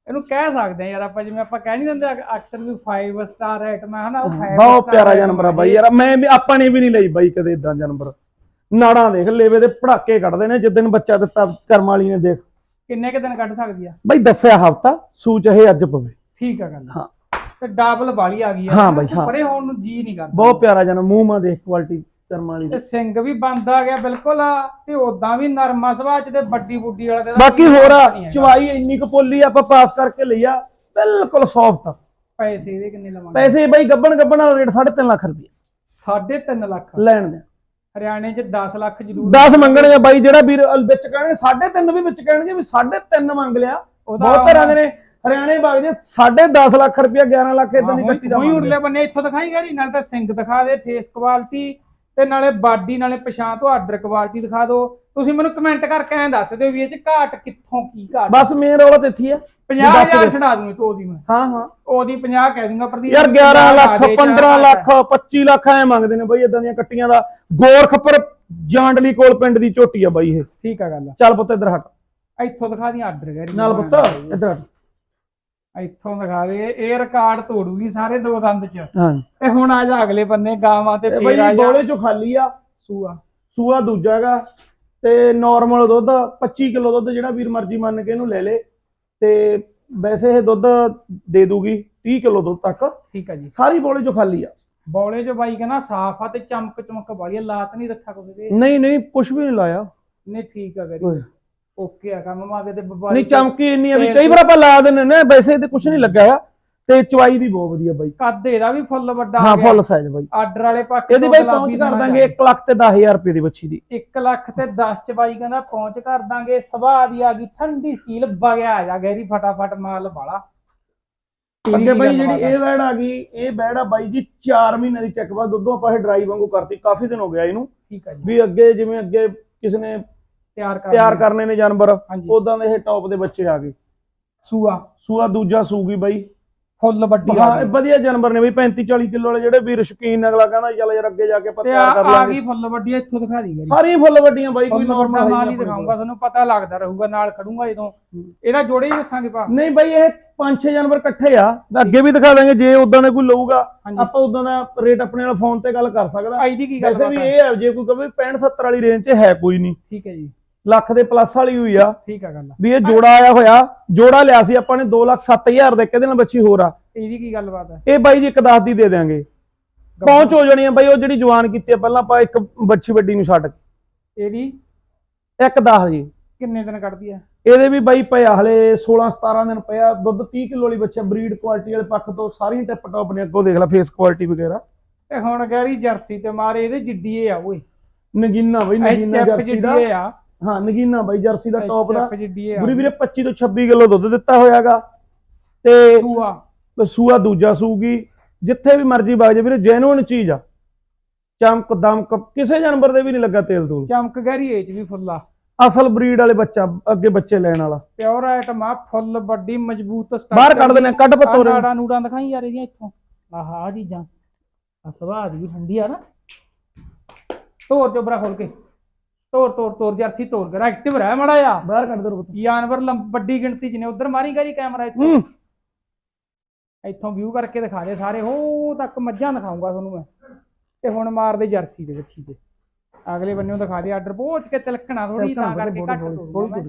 B: ਇਹਨੂੰ ਕਹਿ ਸਕਦੇ ਆ ਯਾਰ ਆਪਾਂ ਜਿਵੇਂ ਆਪਾਂ ਕਹਿ ਨਹੀਂ ਦਿੰਦੇ ਅਕ- ਅਕਸਰ ਵੀ 5 ਸਟਾਰ ਆਈਟਮ ਹੈ ਹਨਾ
A: ਬਹੁਤ ਪਿਆਰਾ ਜਾਨਵਰ ਆ। ਬਾਈ ਯਾਰ ਮੈਂ ਵੀ ਆਪਾਂ ਨੇ ਵੀ ਨਹੀਂ ਲਈ ਬਾਈ ਕਦੇ ਇਦਾਂ ਜਾਨਵਰ। ਨਾੜਾਂ ਦੇਖ ਲੇਵੇ ਦੇ ਪੜਾਕੇ ਕੱਢਦੇ ਨੇ ਜਿੱਦਨ ਬੱਚਾ ਦਿੱਤਾ ਕਰਮ ਵਾਲੀ ਨੇ ਦੇਖ।
B: ਕਿੰਨੇ ਕੁ ਦਿਨ ਕੱਢ ਸਕਦੀ ਆ?
A: ਬਾਈ ਦੱਸਿਆ ਹਫਤਾ ਸੂ ਚਾਹੇ ਅੱਜ ਪਵੇ।
B: ਠੀਕ ਆ ਗੱਲ।
A: ਹਾਂ।
B: ਤੇ ਡਬਲ ਬਾਲੀ ਆ ਗਈ ਆ। ਪਰੇ ਹੋਣ ਨੂੰ ਜੀ ਨਹੀਂ ਕਰਦਾ।
A: ਬਹੁਤ ਪਿਆਰਾ ਜਾਨਵਰ ਮੂੰਹ ਮਾ ਦੇਖ ਕੁਆਲਿਟੀ ਕਰਮ ਵਾਲੀ
B: ਤੇ
A: ਦੀ
B: ਸਿੰਘ ਵੀ ਬੰਦ ਆ ਗਿਆ ਬਿਲਕੁਲ ਤੇ ਉਦਾਂ ਵੀ ਨਰਮਾ ਸੁਭਾਅ ਚ ਤੇ ਵੱਡੀ ਬੁੱਢੀ ਵਾਲੇ ਦਾ
A: ਬਾਕੀ ਹੋਰ ਆ। ਚਵਾਈ ਇੰਨੀ ਕੁ ਪੋਲੀ ਆਪਾਂ ਪਾਸ ਕਰਕੇ ਲਈ ਆ ਬਿਲਕੁਲ ਸੌਫਟ
B: ਪੈਸੇ ਇਹਦੇ ਕਿੰਨੇ ਲਵਾਂਗੇ?
A: ਪੈਸੇ ਬਾਈ ਗੱਬਣ ਗੱਬਣ ਵਾਲਾ ਰੇਟ 3.5 ਲੱਖ ਰੁਪਏ
B: 3.5 ਲੱਖ।
A: ਲੈਣ ਦੇ।
B: ਹਰਿਆਣੇ ਚ 10 ਲੱਖ ਜ਼ਰੂਰ
A: 10 ਮੰਗਣਗੇ ਬਾਈ ਜਿਹੜਾ ਵੀਰ ਵਿੱਚ ਕਹਿਣਗੇ 3.5 ਵੀ ਵਿੱਚ ਕਹਿਣਗੇ ਵੀ 3.5 ਮੰਗ ਲਿਆ। ਬਹੁਤ ਤਰ੍ਹਾਂ ਦੇ ਨੇ। ਹਰਿਆਣੇ ਬਾਗ ਜੇ 10.5 ਲੱਖ ਰੁਪਏ 11 ਲੱਖ ਇਦਾਂ ਦੀ ਕੱਟੀ ਦਾ
B: ਕੋਈ
A: ਮੰਗਦੇ
B: ਉਰਲੇ ਬੰਨੇ ਇੱਥੋਂ ਦਿਖਾਈ ਗਈ ਨਾਲ ਤਾਂ ਸਿੰਘ ਦਿਖਾ ਦੇ ਫੇਸ ਕੁਆਲਿਟੀ ਤੇ ਨਾਲੇ ਬਾਡੀ ਨਾਲੇ ਪਛਾਣ ਤੋਂ ਆਰਡਰ ਕੁਆਲਿਟੀ ਦਿਖਾ ਦਿਓ। ਤੁਸੀਂ ਮੈਨੂੰ ਕਮੈਂਟ ਕਰਕੇ ਐਂ ਦੱਸ ਦਿਓ ਵੀ ਇਹ ਚ ਘਾਟ ਕਿੱਥੋਂ ਕੀ ਘਾਟ
A: ਬਸ ਮੇਨ ਰੌਲਾ ਤੇ ਇੱਥੇ ਆ।
B: 50000 ਛਡਾ ਦੂੰਗੀ ਤੋ ਉਹਦੀ ਮੈਂ।
A: ਹਾਂ ਹਾਂ।
B: ਉਹਦੀ 50 ਕਹਿ ਦੂੰਗਾ ਪ੍ਰਦੀਪ।
A: ਯਾਰ
B: ਨੂੰ
A: 11
B: 50
A: ਲੱਖ
B: ਲਾ ਦੇ,
A: 15
B: ਚਾਰ
A: ਲੱਖ। 25 ਲੱਖ ਐ ਮੰਗਦੇ ਨੇ ਬਾਈ ਇਦਾਂ ਦੀਆਂ ਕੱਟੀਆਂ ਦਾ। ਗੋਰਖਪੁਰ ਜਾਂਡਲੀ ਕੋਲ ਪਿੰਡ ਦੀ ਝੋਟੀ ਆ ਬਾਈ ਇਹ।
B: ਠੀਕ ਆ ਗੱਲ
A: ਚੱਲ ਪੁੱਤ ਇੱਧਰ ਹਟ।
B: ਇੱਥੋਂ ਦਿਖਾ ਦੀ ਆਰਡਰ ਕਰੀ।
A: ਨਾਲ ਪੁੱਤ ਇੱਧਰ ਹਟ।
B: ਇੱਥੋਂ ਦਿਖਾ ਦੇ ਇਹ ਰਿਕਾਰਡ ਤੋੜੂਗੀ ਸਾਰੇ ਦੋ ਦੰਦ ਚ। ਤੇ ਹੁਣ ਆ ਜਾ ਅਗਲੇ ਬੰਨੇ ਗਾਵਾਂ ਤੇ ਫੇਰ ਆ
A: ਬਾਈ
B: ਜਾ।
A: ਬੋਲੇ ਚੋਂ ਖਾਲੀ ਆ।
B: ਸੂਆ।
A: ਸੂਆ ਦੂਜਾ ਹੈਗਾ ਤੇ ਨਾਰਮਲ ਦੁੱਧ 25 ਕਿਲੋ ਦੁੱਧ ਜਿਹੜਾ ਵੀਰ ਮਰਜ਼ੀ ਮੰਨ ਕੇ ਇਹਨੂੰ ਲੈ ਲੇ। ਤੇ ਵੈਸੇ ਇਹ ਦੁੱਧ ਦੇ ਦੂਗੀ 30 ਕਿਲੋ ਦੁੱਧ ਤੱਕ।
B: ਠੀਕ ਆ ਜੀ।
A: ਸਾਰੀ ਬੋਲੇ ਚੋਂ ਖਾਲੀ ਆ।
B: ਬੌਲੇ ਚ ਬਾਈ ਕਹਿੰਦਾ ਸਾਫ਼ ਆ ਤੇ ਚਮਕ ਚਮਕ ਵਾਲੀ ਆ, ਲਾਤ ਨਹੀਂ ਰੱਖਾ ਕੋਈ
A: ਨਹੀਂ ਨਹੀਂ ਕੁਝ ਵੀ ਨਹੀਂ ਲਾਇਆ।
B: ਨਹੀਂ ਠੀਕ ਆ
A: ਓਏ।
B: ਓਕੇ ਆ ਕੰਮ ਮਾਗੇ ਤੇ ਵਪਾਰੀ
A: ਨਹੀਂ ਚਮਕੀ ਇੰਨੀ ਆ ਵੀ ਕਈ ਵਾਰ ਆਪਾਂ ਲਾ ਦਿੰਦੇ ਨੇ ਵੈਸੇ ਤੇ ਕੁਝ ਨਹੀਂ ਲੱਗਾ ਹੋਇਆ। ਤੇ ਚਵਾਈ ਦੀ ਬਹੁਤ ਵਧੀਆ ਬਾਈ।
B: ਕੱਦ ਇਹਦਾ ਵੀ ਫੁੱਲ ਵੱਡਾ
A: ਹਾਂ
B: ਆ ਗਿਆ।
A: ਫੁੱਲ ਸਾਈਜ਼ ਬਾਈ।
B: ਆਰਡਰ ਵਾਲੇ ਪੱਖ
A: ਇਹਦੀ ਬਾਈ ਪਹੁੰਚ ਕਰ ਦਾਂਗੇ 1 ਲੱਖ ਤੇ 10000 ਰੁਪਏ ਦੀ ਬੱਚੀ ਦੀ।
B: 1 ਲੱਖ ਤੇ 10 ਚ ਬਾਈ ਕਹਿੰਦਾ ਪਹੁੰਚ ਕਰ ਦਾਂਗੇ ਸੁਭਾਅ ਦੀ ਆ ਗਈ ਠੰਡੀ ਸੀਲ ਵਗਿਆ ਆ ਜਾ ਗੈਰੀ ਫਟਾਫਟ ਮਾਲ ਵਾਲਾ।
A: ਅੱਗੇ ਬਾਈ ਜਿਹੜੀ ਇਹ ਬੈੜ ਆ ਗਈ ਇਹ ਬੈੜ ਆ ਬਾਈ ਜੀ 4 ਮਹੀਨੇ ਦੀ ਚੈੱਕ ਬਾਅਦ ਦੁੱਧੋਂ ਆਪਾਂ ਇਹ ਡਰਾਈ ਵਾਂਗੂ ਕਰਤੀ ਕਾਫੀ ਦਿਨ ਹੋ ਗਿਆ ਇਹਨੂੰ।
B: ਠੀਕ ਆ ਜੀ।
A: ਵੀ ਅੱਗੇ ਜਿਵੇਂ ਅੱਗੇ ਕਿਸੇ ਨੇ
B: ਤਿਆਰ ਕਰ
A: ਤਿਆਰ ਕਰਨੇ ਨੇ ਜਾਨਵਰ।
B: ਹਾਂਜੀ।
A: ਉਦਾਂ ਦੇ ਇਹ ਟੌਪ ਦੇ ਬੱਚੇ ਆ ਗਏ।
B: ਸੂਆ।
A: ਸੂਆ ਦੂਜਾ ਸੂਗੀ ਬਾਈ।
B: ਫੁੱਲ ਵੱਡੀ ਆ
A: ਹਾਂ ਇਹ
B: ਗਈ।
A: ਵਧੀਆ ਜਾਨਵਰ ਨੇ ਬਈ 35 40 ਕਿਲੋ ਵਾਲੇ ਜਿਹੜੇ ਵੀਰ ਸ਼ੌਕੀਨ ਅਗਲਾ ਕਹਿੰਦਾ ਚੱਲ ਯਾਰ ਅੱਗੇ ਜਾ ਕੇ ਆਪਾਂ
B: ਤੇ ਆ
A: ਤਿਆਰ ਕਰ
B: ਆ
A: ਲਾਂਗੇ।
B: ਗਈ ਫੁੱਲ ਵੱਡੀ ਆ, ਇੱਥੋਂ ਦਿਖਾ ਦੀ ਗੈਰੀ
A: ਸਾਰੀਆਂ ਫੁੱਲ ਵੱਡੀਆਂ ਬਾਈ ਕੋਈ
B: ਵੱਡਾ
A: ਨਾਰਮਲ
B: ਮਾਲ ਹੀ ਦਿਖਾਉਂਗਾ ਤੁਹਾਨੂੰ ਪਤਾ ਲੱਗਦਾ ਰਹੂਗਾ ਨਾਲ ਖੜੂੰਗਾ ਜਦੋਂ। ਇਹਦਾ ਜੋੜੇ ਹੀ ਦੱਸਾਂਗੇ ਭਾ
A: ਨਹੀਂ ਬਾਈ ਇਹ ਪੰਜ ਛੇ ਜਾਨਵਰ ਇਕੱਠੇ ਆ। ਅੱਗੇ ਵੀ ਦਿਖਾ ਦਾਂਗੇ ਜੇ ਉਦਾਂ ਦਾ ਕੋਈ ਲਊਗਾ
B: ਹਾਂਜੀ।
A: ਆਪਾਂ ਉਦਾਂ ਦਾ ਰੇਟ ਆਪਣੇ ਨਾਲ ਫੋਨ ਤੇ ਗੱਲ ਕਰ ਸਕਦਾ।
B: ਆਈ ਦੀ ਕੀ ਗੱਲ
A: ਵੈਸੇ ਵੀ ਇਹ ਹੈ ਜੇ ਕੋਈ ਕਹੇ 65 70 ਵਾਲੀ ਰੇਂਜ 'ਚ ਹੈ ਕੋਈ ਨਹੀਂ।
B: ਠੀਕ ਹੈ ਜੀ।
A: ਲੱਖ ਦੇ ਪਲੱਸ ਵਾਲੀ ਹੋਈ ਆ।
B: ਠੀਕ ਆ ਗੱਲ
A: ਵੀ ਇਹ ਜੋੜਾ ਆਇਆ ਹੋਇਆ ਜੋੜਾ ਲਿਆ ਸੀ ਆਪਾਂ ਨੇ 2 ਲੱਖ 7000 ਦੇ ਕਿਹਦੇ ਨਾਲ ਬੱਚੀ ਹੋਰ ਆ?
B: ਇਹਦੀ ਕੀ ਗੱਲਬਾਤ ਹੈ
A: ਇਹ ਬਾਈ ਜੀ ਇੱਕ ਦਸ ਦੀ ਦੇ ਦਿਆਂਗੇ। ਪਹੁੰਚ ਹੋ ਜਾਣੀ ਆ ਬਾਈ ਉਹ ਜਿਹੜੀ ਜਵਾਨ ਕੀਤੀ ਆ ਪਹਿਲਾਂ ਆਪਾਂ ਇੱਕ ਬੱਚੀ ਵੱਡੀ ਨੂੰ ਛੱਡ
B: ਇਹਦੀ?
A: ਇੱਕ 10 ਜੀ।
B: ਕਿੰਨੇ ਦਿਨ ਕੱਢਦੀ ਆ?
A: ਇਹਦੇ ਵੀ ਬਾਈ ਪਿਆ ਹਲੇ 16 17 ਦਿਨ ਪਿਆ ਦੁੱਧ 30 ਕਿਲੋ ਵਾਲੀ ਬੱਚਾ ਬਰੀਡ ਕੁਆਲਿਟੀ ਵਾਲੇ ਪੱਖ ਤੋਂ ਸਾਰੀਆਂ ਟਿਪ ਟੌਪ ਨੇ। ਅੱਗੋਂ ਦੇਖ ਲੈ ਫੇਸ ਕੁਆਲਿਟੀ ਵਗੈਰਾ।
B: ਤੇ ਹੁਣ ਗੈਰੀ ਜਰਸੀ ਤੇ ਮਾਰੇ ਇਹਦੇ ਜਿੱਡੀ ਇਹ ਆ ਓਏ।
A: ਨਗੀਨਾ ਬਾਈ ਨਗੀਨਾ ਜਰਸੀ ਦਾ। ਹਾਂ ਨਗੀਨਾ ਬਾਈ ਜਰਸੀ ਦਾ ਟੌਪ ਦਾ।
B: ਆ
A: ਗੁਰੀ ਵੀਰੇ 25 ਤੋਂ 26 ਕਿਲੋ ਦੁੱਧ ਦਿੱਤਾ ਹੋਇਆਗਾ। ਤੇ
B: ਸੂਆ।
A: ਸੂਆ ਦੂਜਾ ਸੂਗੀ। ਜਿੱਥੇ ਵੀ ਮਰਜ਼ੀ ਵਗ ਜਾ ਵੀਰੇ ਜੈਨੂਇਨ ਚੀਜ਼ ਆ। ਚਮਕ ਦਮਕ ਕਿਸੇ ਜਾਨਵਰ ਦੇ ਵੀ ਨਹੀਂ ਲੱਗਾ ਤੇਲ ਤੂਲ।
B: ਚਮਕ ਗਹਿਰੀ ਏਜ ਵੀ ਫੁੱਲਾ
A: ਅਸਲ ਬਰੀਡ ਵਾਲੇ ਬੱਚਾ ਅੱਗੇ ਬੱਚੇ ਲੈਣ ਵਾਲਾ।
B: ਪਿਓਰ ਆਈਟਮ ਆ ਫੁੱਲ ਵੱਡੀ ਮਜ਼ਬੂਤ
A: ਬਾਹਰ ਕੱਢ ਦੇਣੇ ਕੱਢ ਪਤੋਰੇ
B: ਨਾੜਾ ਨੂੜਾਂ ਦਿਖਾਈ ਯਾਰ ਇਹਦੀਆਂ ਇੱਥੋਂ। ਆਹ ਆਹ ਚੀਜ਼ਾਂ। ਆ ਸੁਭਾਅ ਦੀ ਵੀ ਠੰਡੀ ਆ ਨਾ। ਤੋਰ ਚੋਬਰਾ ਖੋਲ ਕੇ। ਤੋਰ ਤੋਰ ਤੋਰ ਜਰਸੀ ਤੋਰ ਕਰ ਐਕਟਿਵ ਰਹਿ ਮੜਾ ਆ
A: ਬਾਹਰ ਕੱਢ ਦੋ
B: ਜਾਨਵਰ ਲੰਬ- ਵੱਡੀ ਗਿਣਤੀ ਚ ਨੇ ਉਧਰ ਮਾਰੀ ਗਈ ਕੈਮਰਾ ਇੱਥੋਂ।
A: ਹੂੰ।
B: ਇੱਥੋਂ ਵਿਊ ਕਰਕੇ ਦਿਖਾ ਦੇ ਸਾਰੇ ਹੋ ਤੱਕ ਮੱਝਾਂ ਦਿਖਾਉਂਗਾ ਤੁਹਾਨੂੰ ਮੈਂ। ਤੇ ਹੁਣ ਮਾਰਦੇ ਜਰਸੀ ਦੇ ਵੱਛੀ ਤੇ ਅਗਲੇ ਬੰਨਿਓ ਦਿਖਾ ਦੇ ਆਰਡਰ ਪਹੁੰਚ ਕੇ ਤਿਲਕਣਾ ਥੋੜੀ ਤਾਂ ਕਰਕੇ ਘੱਟ ਮੈਂ।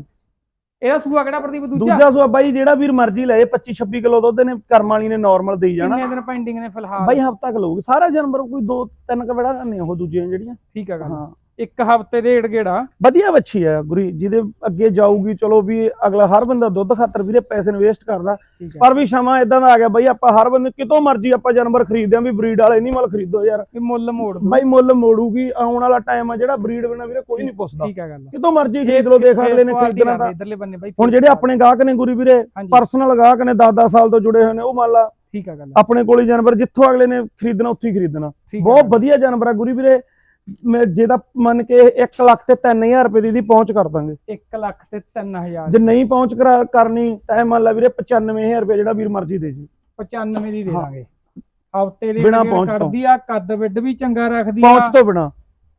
B: ਇਹਦਾ ਸੂਆ ਕਿਹੜਾ ਪ੍ਰਦੀਪ ਦੂਜਾ?
A: ਦੂਜਾ ਸੂਆ ਬਾਈ ਜਿਹੜਾ ਵੀਰ ਮਰਜ਼ੀ ਲਏ 25 26 ਕਿਲੋ ਦੁੱਧ ਨੇ ਕਰਮ ਵਾਲੀ ਨੇ ਨਾਰਮਲ ਦੇਈ ਜਾਣਾ।
B: ਕਿੰਨੇ ਦਿਨ ਪੈਂਡਿੰਗ ਨੇ ਫਿਲਹਾਲ?
A: ਬਾਈ ਹਫਤਾ ਕ ਲਊਗੀ। ਸਾਰਾ ਜਾਨਵਰ ਕੋਈ ਦੋ ਤਿੰਨ ਕ ਬੜਾ ਨੇ ਉਹ ਦੂਜੀਆਂ ਜਿਹੜੀਆਂ।
B: ਠੀਕ ਗੱਲ।
A: ਹਾਂ।
B: ਇੱਕ ਹਫ਼ਤੇ ਦੇ ਏੜ ਗੇੜਾ।
A: ਵਧੀਆ ਬੱਚੀ ਆ ਗੁਰੀ ਜਿਹਦੇ ਅੱਗੇ ਜਾਊਗੀ ਚਲੋ ਵੀ ਅਗਲਾ ਹਰ ਬੰਦਾ ਦੁੱਧ ਖਾਤਰ ਵੀਰੇ ਪੈਸੇ ਇਨਵੈਸਟ ਕਰਦਾ ਪਰ ਵੀ ਸਮਾਂ ਇਦਾਂ ਦਾ ਆ ਗਿਆ ਬਾਈ ਆਪਾਂ ਹਰ ਬੰਦੇ ਕਿਤੋਂ ਮਰਜ਼ੀ ਆਪਾਂ ਜਾਨਵਰ ਖਰੀਦਦੇ ਆਂ ਵੀ ਬਰੀਡ ਵਾਲੇ ਨਹੀਂ ਮਲ ਖਰੀਦੋ ਯਾਰ।
B: ਵੀ ਮੁੱਲ ਮੋੜ
A: ਬਾਈ ਮੁੱਲ ਮੋੜੂਗੀ ਆਉਣ ਵਾਲਾ ਟਾਈਮ ਆ ਜਿਹੜਾ ਬਰੀਡ ਬਿਨਾ ਵੀਰੇ ਕੋਈ ਨਹੀਂ ਪੁੱਛਦਾ।
B: ਠੀਕ ਆ ਗੱਲ।
A: ਕਿਤੋਂ ਮਰਜ਼ੀ ਖਰੀਦ ਲੋ ਦੇਖ ਅਗਲੇ ਨੇ ਖਰੀਦਣਾ ਤਾਂ।
B: ਇਧਰਲੇ ਬੰਨੇ ਬਾਈ।
A: ਹੁਣ ਜਿਹੜੇ ਆਪਣੇ ਗਾਹਕ ਨੇ ਗੁਰੀ ਵੀਰੇ ਪਰਸਨਲ ਗਾਹਕ ਨੇ 10-10 ਸਾਲ ਤੋਂ ਜੁੜੇ ਹੋਏ ਨੇ ਉਹ ਮੰਨ ਲਾ।
B: ਠੀਕ ਆ ਗੱਲ।
A: ਆਪਣੇ ਕੋਲ ਹੀ ਜਾਨਵਰ ਜਿੱਥੋਂ ਅਗਲੇ ਨੇ ਖਰੀਦਣਾ ਉੱਥੇ ਹੀ ਖਰੀਦਣਾ। ਬਹੁਤ। ਵਧੀਆ ਜਾਨਵਰ ਆ ਗੁਰੀ ਵੀਰੇ। ਮੈਂ ਜੇ ਤਾਂ ਮੰਨ ਕੇ 1 ਲੱਖ ਤੇ 3000 ਰੁਪਏ ਦੀ ਦੀ ਪਹੁੰਚ ਕਰ ਦਾਂਗੇ।
B: 1 ਲੱਖ ਤੇ 3000
A: ਜੇ ਨਹੀਂ ਪਹੁੰਚ ਕਰਾ ਕਰਨੀ ਤਾਂ ਮੰਨ ਲਾ ਵੀਰੇ 95000 ਰੁਪਏ ਜਿਹੜਾ ਵੀਰ ਮਰਜ਼ੀ ਦੇ ਜੀ।
B: 95 ਦੀ ਦੇ। ਦਾਂਗੇ। ਹਫ਼ਤੇ ਦੇ
A: ਬਿਨਾਂ ਪਹੁੰਚ ਤੋਂ।
B: ਕੱਢਦੀ ਆ ਕੱਦ ਵਿੱਡ ਵੀ ਚੰਗਾ ਰੱਖਦੀ ਆ।
A: ਪਹੁੰਚ ਤੋਂ ਬਿਨਾ।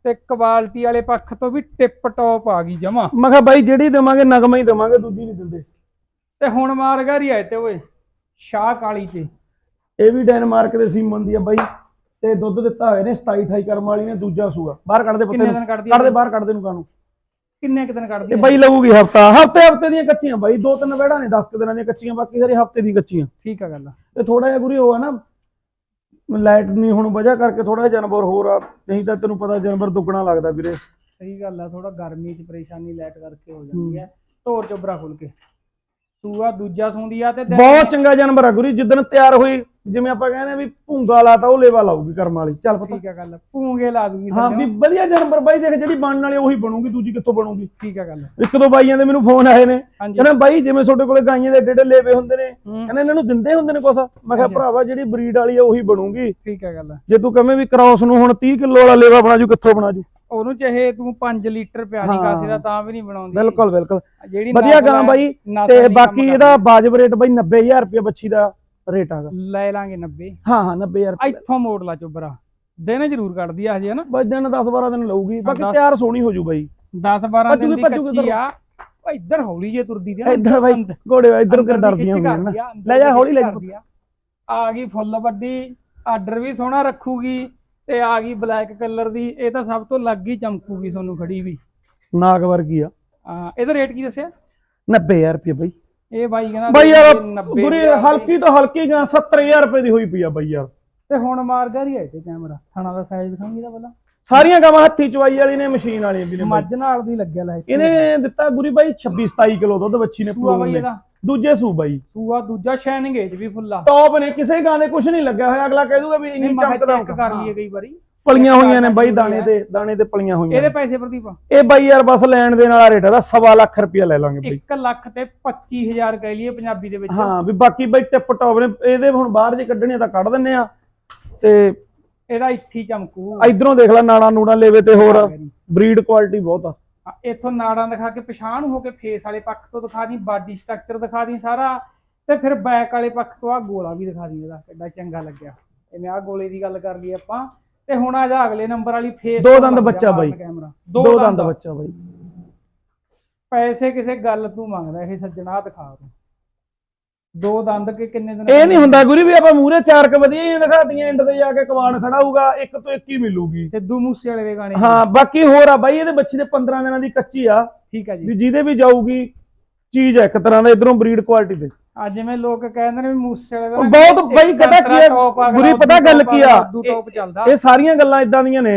B: ਤੇ ਕੁਆਲਿਟੀ ਵਾਲੇ ਪੱਖ ਤੋਂ ਵੀ ਟਿਪ ਟੌਪ ਆ ਗਈ ਜਮਾ।
A: ਮੈਂ ਕਿਹਾ ਬਾਈ ਜਿਹੜੀ ਦੇਵਾਂਗੇ ਨਗਮਾ ਹੀ ਦੇਵਾਂਗੇ ਦੂਜੀ ਨਹੀਂ ਦਿੰਦੇ।
B: ਤੇ ਹੁਣ ਮਾਰ ਗਰੀ ਆਏ ਤੇ ਓਏ ਸ਼ਾਹ ਕਾਲੀ ਤੇ।
A: ਇਹ ਵੀ ਡੈਨਮਾਰਕ ਦੇ ਸੀਮਨ ਦੀ ਆ ਬਾਈ। ਤੇ ਦੁੱਧ ਦਿੱਤਾ ਹੋਏ ਨੇ 27 28 ਕਰਮ ਵਾਲੀ ਨੇ ਦੂਜਾ ਸੂਆ। ਬਾਹਰ ਕੱਢ ਦੇ ਪੁੱਤੇ
B: ਕਿੰਨੇ
A: ਨੂੰ
B: ਦਿਨ ਕੱਢਦੀ
A: ਕੱਢ ਦੇ
B: ਆ
A: ਬਾਹਰ ਕੱਢ ਦੇ ਨੂੰ ਕਾਨੂੰ
B: ਕਿੰਨੇ ਕੁ ਦਿਨ ਕੱਢਦੀ ਆ?
A: ਬਾਈ ਲਊਗੀ ਹਫਤਾ। ਹਫ਼ਤੇ ਹਫ਼ਤੇ ਦੀਆਂ ਕੱਚੀਆਂ ਬਾਈ ਦੋ ਤਿੰਨ ਵੜਾ ਨੇ 10 ਕੁ ਦਿਨਾਂ ਦੀਆਂ ਕੱਚੀਆਂ ਬਾਕੀ ਸਾਰੀ ਹਫ਼ਤੇ ਦੀ ਕੱਚੀਆਂ।
B: ਠੀਕ ਆ ਗੱਲ
A: ਤੇ ਥੋੜਾ ਜਿਹਾ ਗੁਰੀ ਉਹ ਆ ਨਾ ਲਾਈਟ ਨਹੀਂ ਹੁਣ ਵਜ੍ਹਾ ਕਰਕੇ ਥੋੜਾ ਜਿਹਾ ਜਾਨਵਰ ਹੋਰ ਆ ਨਹੀਂ ਤਾਂ ਤੈਨੂੰ ਪਤਾ ਜਾਨਵਰ ਦੁੱਗਣਾ ਲੱਗਦਾ ਵੀਰੇ।
B: ਸਹੀ ਗੱਲ ਆ ਥੋੜਾ ਗਰਮੀ ਚ ਪਰੇਸ਼ਾਨੀ ਲੈਟ ਕਰਕੇ ਹੋ ਜਾਂਦੀ ਹੈ। ਧੋਰ ਚੋਬਰਾ ਖੁੱਲ ਕੇ। ਸੂਆ ਦੂਜਾ ਸੌਂਦੀ ਆ ਤੇ
A: ਬਹੁਤ ਚੰਗਾ ਜਾਨਵਰ ਆ ਗੁਰੀ ਜਿੱਦਣ ਤਿਆਰ ਹੋਈ ਜਿਵੇਂ ਆਪਾਂ ਕਹਿੰਦੇ ਆ ਵੀ ਭੂੰਗਾ ਲਾਤਾ ਉਹ ਲੇਵਾ ਲਾਊਗੀ ਕਰਮ ਵਾਲੀ। ਚੱਲ ਪਤਾ।
B: ਠੀਕ ਆ ਗੱਲ ਪੂੰਗੇ ਲਾ ਦੂਗੀ
A: ਹਾਂ ਵੀ। ਵਧੀਆ ਜਾਨਵਰ ਬਾਈ ਦੇਖ ਜਿਹੜੀ ਬਣਨ ਵਾਲੀ ਉਹੀ ਬਣੂਗੀ ਦੂਜੀ ਕਿੱਥੋਂ ਬਣੂਗੀ?
B: ਠੀਕ ਆ ਗੱਲ।
A: ਇੱਕ ਦੋ ਬਾਈਆਂ ਦੇ ਮੈਨੂੰ ਫੋਨ ਆਏ ਨੇ।
B: ਹਾਂਜੀ।
A: ਕਹਿੰਦੇ ਬਾਈ ਜਿਵੇਂ ਤੁਹਾਡੇ ਕੋਲੇ ਗਾਈਆਂ ਦੇ ਏਡੇ ਏਡੇ ਲੇਵੇ ਹੁੰਦੇ ਨੇ
B: ਹੂੰ,
A: ਕਹਿੰਦੇ ਇਹਨਾਂ ਨੂੰ ਦਿੰਦੇ ਹੁੰਦੇ ਨੇ ਕੁਛ? ਮੈਂ ਕਿਹਾ। ਭਰਾਵਾ ਜਿਹੜੀ ਬਰੀਡ ਵਾਲੀ ਆ ਉਹੀ ਬਣੂਗੀ।
B: ਠੀਕ ਆ ਗੱਲ।
A: ਜੇ ਤੂੰ ਕਵੇਂ ਵੀ ਕ੍ਰਾਸ ਨੂੰ ਹੁਣ 30 ਕਿਲੋ ਵਾਲਾ ਲੇਵਾ ਬਣਾ ਜੂ ਕਿੱਥੋਂ ਬਣਾ ਜੂ
B: ਉਹਨੂੰ ਚਾਹੇ ਤੂੰ 5 ਲੀਟਰ ਪਿਆਰੀ
A: ਹਾਂ।
B: ਕਾਸੇ ਦਾ ਤਾਂ ਵੀ ਨਹੀਂ ਬਣਾਉਂਦੀ।
A: ਬਿਲਕੁਲ ਬਿਲਕੁਲ।
B: ਜਿਹੜੀ
A: ਵਧੀਆ
B: ਨਸਲ
A: ਗਾਂ
B: ਹੈ,
A: ਬਾਈ।
B: ਨਸਲ
A: ਤੇ
B: ਕੰਮ
A: ਬਾਕੀ
B: ਕਰਦੀ।
A: ਇਹਦਾ ਵਾਜਬ ਰੇਟ ਬਾਈ 90000 ਰੁਪਏ ਬੱਚੀ ਦਾ। ਰੇਟ ਆਗਾ।
B: ਲੈ ਲਾਂਗੇ 90
A: ਹਾਂ ਹਾਂ 90000 ਰੁਪਏ।
B: ਇੱਥੋਂ ਮੋੜ ਲਾ ਚੋਬਰਾ ਦਿਨ ਜ਼ਰੂਰ ਕੱਢਦੀ ਆ ਹਜੇ ਹਨਾ
A: ਬਾਈ ਦਿਨ 10 12 ਦਿਨ ਲਊਗੀ। ਬਾਕੀ ਤਿਆਰ ਸੋਹਣੀ ਹੋ ਜੂ ਬਾਈ।
B: 10 12
A: ਭੱਜੂਗੀ,
B: ਦਿਨ ਦੀ ਕੱਚੀ ਆ। ਇੱਧਰ ਹੌਲੀ ਜੇ ਤੁਰਦੀ ਨਾ,
A: ਇੱਧਰ ਬਾਈ ਘੋੜੇ ਇੱਧਰ
B: ਅੰਦਰ
A: ਕਰ ਡਰਦੀਆਂ ਹੁੰਦੀਆਂ ਨਾ ਲੈ ਜਾ, ਹੌਲੀ ਲੈ
B: ਆ। ਗਈ ਫੁੱਲ ਵੱਡੀ ਆਰਡਰ ਵੀ ਸੋਹਣਾ ਰੱਖੂਗੀ ਤੇ ਆ ਗਈ ਬਲੈਕ ਕਲਰ ਦੀ। ਇਹ ਤਾਂ ਸਭ ਤੋਂ ਲੱਗ ਹੀ ਚਮਕੂਗੀ ਤੁਹਾਨੂੰ ਖੜੀ ਵੀ।
A: ਨਾਗ ਵਰਗੀ ਆ।
B: ਆ ਇਹਦਾ ਰੇਟ ਕੀ ਦੱਸਿਆ?
A: 90000 ਰੁਪਏ ਬਾਈ।
B: ਇਹ ਬਾਈ ਕਹਿੰਦਾ
A: ਬਾਈ ਯਾਰ
B: ਵੀ 90
A: ਗੁਰੀ
B: ਹਜ਼ਾਰ ਦੀ।
A: ਹਲਕੀ ਤੋਂ ਹਲਕੀ ਗਾਂ 70000 ਰੁਪਏ ਦੀ ਹੋਈ ਪਈ ਆ ਬਾਈ ਯਾਰ।
B: ਤੇ ਹੁਣ ਮਾਰ ਗਰੀ ਹੈ ਤੇ ਕੈਮਰਾ ਥਾਣਾ ਦਾ ਸਾਈਜ਼ ਦਿਖਾਉਂਗੀ ਇਹਦਾ ਪਹਿਲਾਂ।
A: ਸਾਰੀਆਂ ਗਾਵਾਂ ਹੱਥੀ ਚਵਾਈ ਵਾਲੀ ਨੇ ਮਸ਼ੀਨ ਵਾਲੀਆਂ ਵੀ ਨੇ।
B: ਮੱਝ ਨਾਲ ਦੀ ਲੱਗਿਆ ਲੈ
A: ਇਹਨੇ ਦਿੱਤਾ ਗੁਰੀ ਬਾਈ 26 27 ਕਿਲੋ ਦੁੱਧ ਬੱਚੀ ਨੇ ਪੂਰਾ
B: ਬਾਈ ਇਹਦਾ।
A: ਦੂਜੇ ਸੂ ਬਾਈ।
B: ਸੂਆ ਦੂਜਾ ਸ਼ਾਈਨਿੰਗ ਏਜ ਵੀ ਫੁੱਲਾ।
A: ਟੌਪ ਨੇ ਕਿਸੇ ਗਾਂ ਦੇ ਕੁਝ ਨਹੀਂ ਲੱਗਿਆ ਹੋਇਆ। ਅਗਲਾ ਕਹਿ ਦੂਗਾ ਵੀ ਇੰਨੀ ਚਮਕਦਾ
B: ਚੈੱਕ ਕਰ ਲਈਏ ਕਈ ਵਾਰੀ।
A: ਪਲੀਆਂ ਹੋਈਆਂ ਨੇ ਬਾਈ ਦਾਣੇ ਤੇ ਦਾਣੇ ਤੇ ਪਲੀਆਂ ਹੋਈਆਂ
B: ਇਹਦੇ। ਪੈਸੇ ਪ੍ਰਦੀਪ?
A: ਇਹ ਬਾਈ ਯਾਰ ਬਸ ਲੈਣ ਦੇਣ ਵਾਲਾ ਰੇਟ ਇਹਦਾ ਸਵਾ ਲੱਖ ਰੁਪਇਆ ਲੈ ਲਾਂਗੇ ਬਾਈ।
B: 1 ਲੱਖ ਤੇ 25000 ਕਹਿ ਲਈਏ ਪੰਜਾਬੀ ਦੇ ਵਿੱਚ।
A: ਹਾਂ ਵੀ ਬਾਕੀ ਬਾਈ ਟਿਪ ਟੌਪ ਨੇ ਇਹਦੇ ਹੁਣ ਬਾਹਰ ਜੇ ਕੱਢਣੇ ਤਾਂ ਕੱਢ ਦਿੰਨੇ ਆ। ਤੇ
B: ਇਹਦਾ ਇੱਥੀ ਚਮਕੂ
A: ਇਧਰੋਂ ਦੇਖ ਲੈ ਨਾੜਾ ਨੂੜਾ ਲੇਵੇ ਤੇ ਹੋਰ। ਬਰੀਡ ਕੁਆਲਿਟੀ ਬਹੁਤ ਆ।
B: ਇੱਥੋਂ ਨਾੜਾਂ ਦਿਖਾ ਕੇ ਪਛਾਣ ਹੋ ਕੇ ਫੇਸ ਵਾਲੇ ਪੱਖ ਤੋਂ ਦਿਖਾ ਦੀ ਬਾਡੀ ਸਟਰਕਚਰ ਦਿਖਾ ਦੀ ਸਾਰਾ। ਤੇ ਫਿਰ ਬੈਕ ਵਾਲੇ ਪੱਖ ਤੋਂ ਆ ਗੋਲਾ ਵੀ ਦਿਖਾ ਦੀ ਇਹਦਾ ਕਿੱਡਾ ਚੰਗਾ ਲੱਗਿਆ। ਇਹਨੇ ਆ ਗੋਲੇ ਦੀ ਗੱਲ ਕਰ ਲਈ ਆਪਾਂ। ਤੇ ਹੁਣ ਆ ਜਾ ਅਗਲੇ ਨੰਬਰ ਵਾਲੀ ਫੇਸ
A: ਦੋ ਦੰਦ ਬੱਚਾ ਬਾਈ। ਦੋ ਦੰਦ ਬੱਚਾ ਬਾਈ।
B: ਪੈਸੇ ਕਿਸੇ ਗੱਲ ਤੂੰ ਮੰਗਦਾ ਇਹ ਸੱਜਣਾ ਦਿਖਾ ਤੂੰ ਦੋ ਦੰਦ ਕੇ ਕਿੰਨੇ ਦਿਨ
A: ਇਹ ਨਹੀਂ ਹੁੰਦਾ ਗੁਰੀ ਵੀ ਆਪਾਂ ਮੂਰੇ ਚਾਰ ਕ ਵਧੀਆ ਹੀ ਦਿਖਾਤੀਆਂ ਐਂਡ ਤੇ ਜਾ ਕੇ ਕਵਾਨ ਖੜਾ ਹੋਊਗਾ ਇੱਕ ਤੋਂ ਇੱਕ ਹੀ ਮਿਲੂਗੀ।
B: ਸਿੱਧੂ ਮੂਸੇ ਵਾਲੇ ਦੇ ਗਾਣੇ
A: ਹਾਂ। ਬਾਕੀ ਹੋਰ ਆ ਬਾਈ ਇਹਦੇ ਬੱਚੇ ਦੇ 15 ਦਿਨਾਂ ਦੀ ਕੱਚੀ ਆ।
B: ਠੀਕ ਹੈ ਜੀ।
A: ਵੀ ਜਿਹਦੇ ਵੀ ਜਾਊਗੀ ਚੀਜ਼ ਆ ਇੱਕ ਤਰ੍ਹਾਂ ਦਾ ਇਧਰੋਂ ਬਰੀਡ ਕੁਆਲਿਟੀ ਦੇ।
B: ਆ ਜਿਵੇਂ ਲੋਕ ਕਹਿੰਦੇ ਨੇ ਵੀ ਮੂਸੇ ਵਾਲੇ ਦਾ
A: ਬਹੁਤ ਬਾਈ ਪਤਾ ਕੀ
B: ਅਗਲਾ
A: ਗੁਰੀ ਪਤਾ ਗੱਲ ਕੀ ਆ?
B: ਚੱਲਦਾ।
A: ਇਹ ਸਾਰੀਆਂ ਗੱਲਾਂ ਇਦਾਂ ਦੀਆਂ ਨੇ।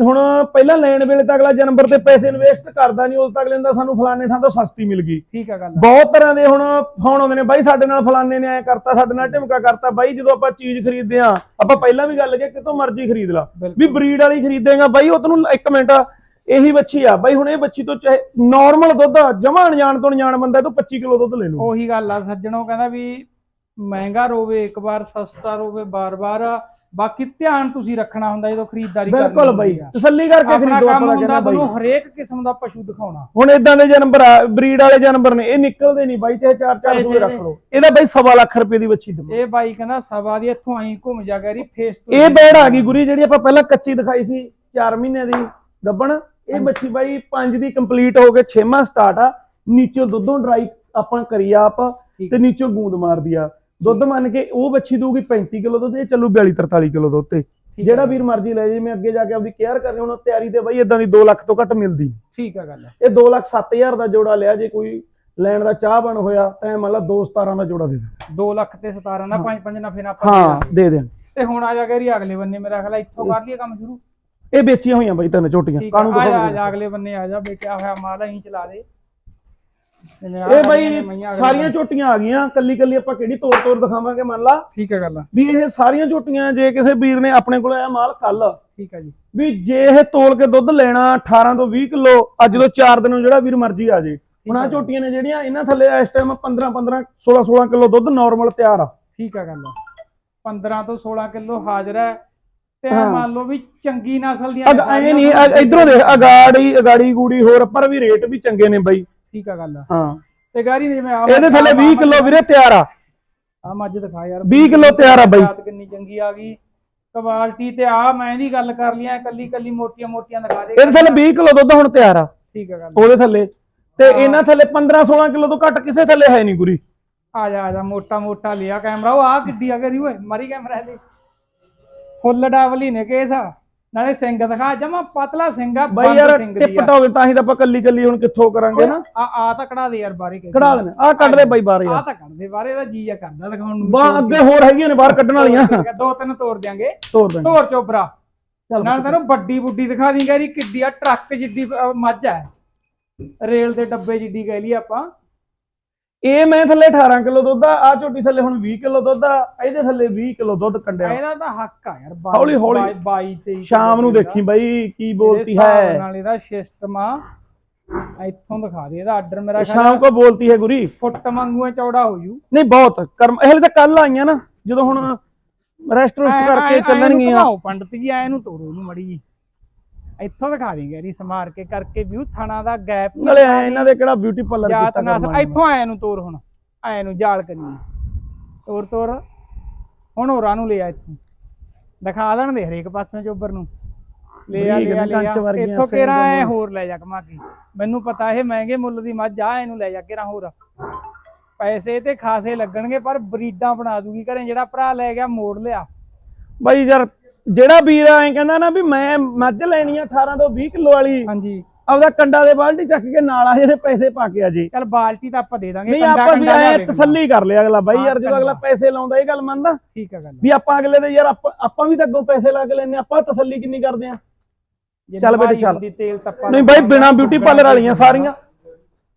A: ਹੁਣ ਪਹਿਲਾਂ ਲੈਣ ਵੇਲੇ ਤਾਂ ਅਗਲਾ ਜਨਵਰ ਤੇ ਪੈਸੇ ਇਨਵੈਸਟ ਕਰਦਾ ਨਹੀਂ ਉਦੋਂ ਤੱਕ ਲੈਂਦਾ ਸਾਨੂੰ ਫਲਾਣੇ ਥਾਂ ਤੋਂ ਸਸਤੀ ਮਿਲ ਗਈ।
B: ਠੀਕ ਆ ਗੱਲ
A: ਬਹੁਤ ਤਰ੍ਹਾਂ ਦੇ ਹੁਣ ਫੋਨ ਆਉਂਦੇ ਨੇ ਬਾਈ ਸਾਡੇ ਨਾਲ ਫਲਾਣੇ ਨੇ ਐ ਕਰਤਾ ਸਾਡੇ ਨਾਲ ਢਿਮਕਾ ਕਰਤਾ ਬਾਈ ਜਦੋਂ ਆਪਾਂ ਚੀਜ਼ ਖਰੀਦਦੇ ਆ ਆਪਾਂ ਪਹਿਲਾਂ ਵੀ ਗੱਲ ਕਿ ਕਿਤੋਂ ਮਰਜ਼ੀ ਖਰੀਦ ਲਾ। ਵੀ ਬਰੀਡ ਵਾਲੀ ਖਰੀਦੇਗਾ ਬਾਈ ਉਹ ਤੈਨੂੰ ਇੱਕ ਮਿੰਟ ਇਹੀ ਬੱਚੀ ਆ। ਬਾਈ ਹੁਣ ਇਹ ਬੱਚੀ ਤੋਂ ਚਾਹੇ ਨਾਰਮਲ ਦੁੱਧ ਜਮਾਂ ਅਣਜਾਣ ਤੋਂ ਅਣਜਾਣ ਬੰਦਾ ਇਹ ਤੋਂ 25 ਕਿਲੋ ਦੁੱਧ ਲੈ ਲੂ
B: ਉਹੀ ਗੱਲ ਆ ਸੱਜਣੋ ਕਹਿੰਦਾ ਵੀ ਮਹਿੰਗਾ ਰੋਵੇ ਇੱਕ ਵਾਰ ਸਸਤਾ ਰੋਵੇ ਬਾਰ-ਬਾਰ ਬਾਕੀ ਧਿਆਨ ਤੁਸੀਂ ਰੱਖਣਾ ਹੁੰਦਾ ਜਦੋਂ ਖਰੀਦਦਾਰੀ ਕਰਨੀ
A: ਬਿਲਕੁਲ ਬਾਈ
B: ਆ।
A: ਤਸੱਲੀ ਕਰਕੇ ਖਰੀਦੋ ਆਪਣਾ
B: ਹੁੰਦਾ ਤੁਹਾਨੂੰ ਹਰੇਕ ਕਿਸਮ ਦਾ ਪਸ਼ੂ ਦਿਖਾਉਣਾ।
A: ਹੁਣ ਇਦਾਂ ਦੇ ਜਾਨਵਰ ਆ ਬਰੀਡ ਵਾਲੇ ਜਾਨਵਰ ਨੇ ਇਹ ਨਿਕਲਦੇ ਨਹੀਂ ਬਾਈ ਚਾਹੇ 4-4
B: ਪੈਸੇ
A: ਸੌ ਰੱਖ। ਲਓ। ਇਹਦਾ ਬਾਈ ਸਵਾ ਲੱਖ ਰੁਪਏ ਦੀ ਬੱਚੀ ਦਮ
B: ਇਹ ਬਾਈ ਕਹਿੰਦਾ ਸਵਾ ਦੀ ਇੱਥੋਂ ਆਈ ਘੁੰਮ ਜਾ ਗੈਰੀ ਫੇਸ ਤੋਂ
A: ਇਹ ਬੈੜ ਆ ਗਈ ਗੁਰੀ ਜਿਹੜੀ ਆਪਾਂ ਪਹਿਲਾਂ ਕੱਚੀ ਦਿਖਾਈ ਸੀ 4 ਮਹੀਨਿਆਂ ਦੀ ਗੱਬਣ। ਇਹ ਬੱਚੀ ਬਾਈ 5 ਦੀ ਕੰਪਲੀਟ ਹੋ ਕੇ 6ਵਾਂ ਸਟਾਰਟ ਆ। ਨੀਚੋਂ ਦੁੱਧੋਂ ਡਰਾਈ ਆਪਾਂ ਕਰੀ ਆ ਆਪ ਤੇ ਨੀਚੋਂ ਗੂੰਦ ਮਾਰਦੀ ਆ। ਦੁੱਧ ਮੰਨ ਕੇ ਉਹ ਬੱਚੀ ਦਊਗੀ 35 ਕਿਲੋ ਦੁੱਧ ਇਹ ਚੱਲੂ 42 43 ਕਿਲੋ ਦੁੱਧ ਤੇ। ਜਿਹੜਾ। ਵੀਰ ਮਰਜ਼ੀ ਲੈ ਜੇ ਮੈਂ ਅੱਗੇ ਜਾ ਕੇ ਆਪਦੀ ਕੇਅਰ ਕਰਨੀ ਹੁਣ ਤਿਆਰੀ ਤੇ ਬਾਈ ਇਦਾਂ ਦੀ 2 ਲੱਖ ਤੋਂ ਘੱਟ ਮਿਲਦੀ।
B: ਠੀਕ ਆ ਗੱਲ
A: ਇਹ 2 ਲੱਖ 7000 ਦਾ ਜੋੜਾ ਲਿਆ ਜੇ ਕੋਈ ਲੈਣ ਦਾ ਚਾਹ ਬਣ ਹੋਇਆ ਤਾਂ ਮੰਨ ਲਾ 2 17 ਦਾ ਜੋੜਾ ਦੇ ਦੇ
B: 2 ਲੱਖ ਤੇ 17 ਦਾ 5 5 ਨਾ ਫਿਰ ਆਪਾਂ
A: ਹਾਂ ਦੇ ਦੇਣ।
B: ਤੇ ਹੁਣ ਆ ਜਾ ਗੈਰੀ ਅਗਲੇ ਬੰਨੇ ਮੇਰਾ ਖਿਆਲ ਇੱਥੋਂ ਕਰ ਲਈਏ ਕੰਮ ਸ਼ੁਰੂ?
A: ਇਹ ਵੇਚੀਆਂ ਹੋਈਆਂ ਬਾਈ ਤਿੰਨ ਝੋਟੀਆਂ।
B: ਠੀਕ ਆ।
A: ਕਾਹਨੂੰ
B: ਆ ਜਾ, ਆ
A: ਦਿਖਾਉਂਦੇ
B: ਜਾ ਅਗਲੇ ਬੰਨੇ ਆ ਜਾ ਬੇਟਿਆ ਹੋਇਆ ਮਾਲ ਅਸੀਂ ਚਲਾ ਦੇ।
A: ਇਹ ਬਾਈ ਸਾਰੀਆਂ। ਝੋਟੀਆਂ ਆ ਗਈਆਂ ਕੱਲੀ ਕੱਲੀ ਆਪਾਂ ਕਿਹੜੀ ਤੋਰ ਤੋਰ ਦਿਖਾਵਾਂਗੇ ਮੰਨ ਲਾ।
B: ਠੀਕ ਆ ਗੱਲ
A: ਵੀ ਇਹ ਸਾਰੀਆਂ ਝੋਟੀਆਂ ਜੇ ਕਿਸੇ ਵੀਰ ਨੇ ਆਪਣੇ ਕੋਲ ਆਇਆ ਮਾਲ ਕੱਲ
B: ਠੀਕ ਆ ਜੀ।
A: ਵੀ ਜੇ ਇਹ ਤੋਲ ਕੇ ਦੁੱਧ ਲੈਣਾ 18 ਤੋਂ 20 ਕਿਲੋ ਅੱਜ ਤੋਂ 4 ਦਿਨ ਨੂੰ ਜਿਹੜਾ ਵੀਰ ਮਰਜ਼ੀ ਆ ਜੇ। ਹੁਣ ਆ ਝੋਟੀਆਂ ਨੇ ਜਿਹੜੀਆਂ ਇਹਨਾਂ ਥੱਲੇ ਇਸ ਟਾਈਮ 15 15 16 16 ਕਿਲੋ ਦੁੱਧ ਨਾਰਮਲ ਤਿਆਰ ਆ।
B: ਠੀਕ ਆ ਗੱਲ 15 ਤੋਂ 16 ਕਿਲੋ ਹਾਜ਼ਰ ਹੈ ਤੇ
A: ਹਾਂ।
B: ਮੰਨ ਲਓ ਵੀ ਚੰਗੀ ਨਸਲ ਦੀਆਂ
A: ਅਗ ਐ ਨਹੀਂ ਇਧਰੋਂ ਦੇਖ ਅਗਾੜੀ ਅਗਾੜੀ ਗੂੜੀ ਹੋਰ ਪਰ ਵੀ ਰੇਟ ਵੀ ਚੰਗੇ ਨੇ ਬਾਈ।
B: ਠੀਕ ਆ ਗੱਲ
A: ਹਾਂ।
B: ਤੇ ਗਾਰੀ ਜਿਵੇਂ ਆ
A: ਇਹਦੇ ਥੱਲੇ 20 ਕਿਲੋ ਵੀਰੇ ਤਿਆਰ ਆ।
B: ਆ ਮੱਝ ਦਿਖਾ ਯਾਰ।
A: 20 ਕਿਲੋ ਤਿਆਰ ਆ ਬਾਈ।
B: ਰਾਤ ਕਿੰਨੀ ਚੰਗੀ ਆ ਗਈ। ਕੁਆਲਿਟੀ ਤੇ ਆ ਮੈਂ ਦੀ ਗੱਲ ਕਰ ਲਿਆ ਕੱਲੀ ਕੱਲੀ ਮੋਟੀਆਂ ਮੋਟੀਆਂ ਦਿਖਾ ਦੇ।
A: ਇਹਦੇ ਥੱਲੇ 20 ਕਿਲੋ ਦੁੱਧ ਹੁਣ ਤਿਆਰ ਆ।
B: ਠੀਕ ਆ ਗੱਲ।
A: ਉਹਦੇ ਥੱਲੇ। ਤੇ ਇਹਨਾਂ ਥੱਲੇ 15 16 ਕਿਲੋ ਤੋਂ ਘੱਟ ਕਿਸੇ ਥੱਲੇ ਹੈ ਨਹੀਂ ਗੁਰੀ।
B: ਆ ਜਾ ਆ ਜਾ ਮੋਟਾ ਮੋਟਾ ਲਿਆ ਕੈਮਰਾ। ਉਹ ਆ ਕਿੱਡੀ ਆ ਗਰੀ ਓਏ ਮਾਰੀ ਕੈਮਰਾ ਲੈ ਫੁੱਲ ਡਾਵਲੀ ਨੇ ਕੇਸ। ਨਾਲੇ ਸਿੰਘ ਦਿਖਾ ਜਮਾ ਪਤਲਾ ਸਿੰਘ ਆ
A: ਬਾਈ ਯਾਰ
B: ਦੀ
A: ਟਿਪਟ ਹੋਵੇ ਤਾਂ ਹੀ ਤਾਂ ਆਪਾਂ ਕੱਲੀ ਕੱਲੀ ਹੁਣ ਕਿੱਥੋਂ ਕਰਾਂਗੇ ਨਾ?
B: ਆ ਆ ਤਾਂ ਕਢਾ ਦੇ ਯਾਰ ਬਾਰੇ ਕੇ
A: ਕਢਾ ਦੇਣੇ। ਆ ਕੱਢ ਦੇ ਬਾਈ ਬਾਹਰ
B: ਆ। ਤਾਂ ਕੱਢ ਦੇ ਬਾਰੇ ਦਾ ਜੀ ਆ ਕਰਦਾ ਦਿਖਾਉਣ ਨੂੰ।
A: ਬਾ ਅੱਗੇ ਹੋਰ ਹੈਗੀਆਂ ਨੇ ਬਾਹਰ ਕੱਢਣ ਵਾਲੀਆਂ।
B: ਦੋ ਤਿੰਨ ਤੋੜ ਦਿਆਂਗੇ।
A: ਤੋਰ ਦੇਣ
B: ਤੋੜ ਚੋਬਰਾ
A: ਚੱਲ
B: ਨਾਲ ਤੈਨੂੰ ਵੱਡੀ ਬੁੱਢੀ ਦਿਖਾ ਦੀ ਗੈਰੀ ਕਿੱਡੀ ਆ ਟਰੱਕ ਜਿੱਡੀ ਮੱਝ ਆ। ਰੇਲ ਦੇ ਡੱਬੇ ਜਿੱਡੀ ਕਹਿ ਲਈ ਆਪਾਂ।
A: ਇਹ ਮੈਂ ਥੱਲੇ 18 ਕਿਲੋ ਦੁੱਧ ਆ ਆ ਝੋਟੀ ਥੱਲੇ ਹੁਣ 20 ਕਿਲੋ ਦੁੱਧ ਆ ਇਹਦੇ ਥੱਲੇ 20 ਕਿਲੋ ਦੁੱਧ ਕੰਡਿਆ।
B: ਇਹਦਾ ਤਾਂ ਹੱਕ ਆ ਯਾਰ
A: ਹੌਲੀ- ਹੌਲੀ।
B: 22 23
A: ਸ਼ਾਮ ਨੂੰ ਦੇਖੀ ਬਾਈ ਕੀ ਬੋਲਤੀ ਹੈ।
B: ਨਾਲ ਇਹਦਾ ਸਿਸਟਮ ਆ। ਇੱਥੋਂ ਦਿਖਾ ਦੇ ਇਹਦਾ ਆਰਡਰ ਮੇਰਾ
A: ਸ਼ਾਮ ਕੋ ਬੋਲਤੀ ਹੈ ਗੁਰੀ।
B: ਫੁੱਟ ਵਾਂਗੂ ਚੌੜਾ ਹੋ ਜੂ।
A: ਨਹੀਂ ਬਹੁਤ। ਕਰਮ ਇਹ ਤਾਂ ਕੱਲ ਆਈਆਂ ਨਾ ਜਦੋਂ ਹੁਣ ਰੈਸਟ ਰੁਸਟ ਕਰਕੇ ਚੱਲਣਗੀਆਂ।
B: ਪੰਡਤ ਜੀ ਐ ਨੂੰ ਤੋੜੋ ਨੂੰ ਮੜੀ ਜੀ ਇੱਥੋਂ ਦਿਖਾ ਦੇ ਗੈਰੀ ਸਮਾਰ ਕੇ ਕਰਕੇ ਵਿਊ ਥਾਣਾ ਦਾ ਗੈਪ
A: ਨਾਲੇ ਐਂ ਇਹਨਾਂ ਦੇ ਕਿਹੜਾ ਬਿਊਟੀ ਪਾਰਲਰ ਕੀਤਾ
B: ਨਾ
A: ਕਰਮਾਂ ਨੇ।
B: ਇੱਥੋਂ ਆਏ ਨੂੰ ਤੋਰ ਹੁਣ ਆਏ ਨੂੰ ਜਾਲ ਕਰੀ ਤੋਰ ਤੋਰ। ਹੁਣ ਹੋਰਾਂ ਨੂੰ ਲੈ ਆ ਇੱਥੋਂ। ਦਿਖਾ ਦੇਣ ਦੇ ਹਰੇਕ ਪਾਸੋਂ ਚੋਬਰ ਨੂੰ। ਲੈ ਆ ਲੈ ਆ ਇੱਥੋਂ ਕਿਹੜਾ ਐ। ਹੋਰ ਲੈ ਜਾ ਕਮਾ ਕੇ। ਮੈਨੂੰ ਪਤਾ ਇਹ ਮਹਿੰਗੇ ਮੁੱਲ ਦੀ ਮੱਝ ਆ ਇਹਨੂੰ ਲੈ ਜਾ ਕੇ ਨਾ ਹੋਰ। ਪੈਸੇ ਤੇ ਖਾਸੇ ਲੱਗਣਗੇ ਪਰ ਬਰੀਡਾਂ ਬਣਾ ਦੂਗੀ ਘਰੇ ਜਿਹੜਾ ਭਰਾ ਲੈ ਗਿਆ ਮੋੜ ਲਿਆ।
A: ਬਾਈ ਯਾਰ ਜਿਹੜਾ ਵੀਰ ਐਂ ਕਹਿੰਦਾ ਨਾ ਵੀ ਮੈਂ ਮੱਝ ਲੈਣੀ ਆ 18 ਤੋਂ 20 ਕਿਲੋ ਵਾਲੀ
B: ਹਾਂਜੀ।
A: ਆਪਦਾ ਕੰਡਾ ਦੇ ਬਾਲਟੀ ਚੱਕ ਕੇ ਨਾਲ ਆ ਜਿਹਦੇ ਪੈਸੇ ਪਾ ਕੇ ਆ ਜੇ।
B: ਚੱਲ ਬਾਲਟੀ ਤਾਂ ਆਪਾਂ ਦੇ ਦਾਂਗੇ
A: ਨਹੀਂ ਆਪਾਂ ਵੀ ਐ। ਤਸੱਲੀ ਕਰ ਲਿਆ ਅਗਲਾ ਬਾਈ ਯਾਰ ਜਦੋਂ ਅਗਲਾ। ਪੈਸੇ ਲਾਉਂਦਾ ਇਹ ਗੱਲ ਮੰਨਦਾ?
B: ਠੀਕ ਆ ਗੱਲ।
A: ਵੀ ਆਪਾਂ ਅਗਲੇ ਦੇ ਯਾਰ ਆਪਾਂ ਵੀ ਤਾਂ ਅੱਗੋਂ ਪੈਸੇ ਲਾ ਕੇ ਲੈਨੇ ਆਪਾਂ ਤਸੱਲੀ ਕਿੰਨੀ ਕਰਦੇ ਆ? ਚੱਲ ਬੇਟੇ ਚੱਲ। ਨਹੀਂ ਬਾਈ ਬਿਨਾ ਬਿਊਟੀ ਪਾਰਲਰ ਵਾਲੀਆਂ ਸਾਰੀਆਂ।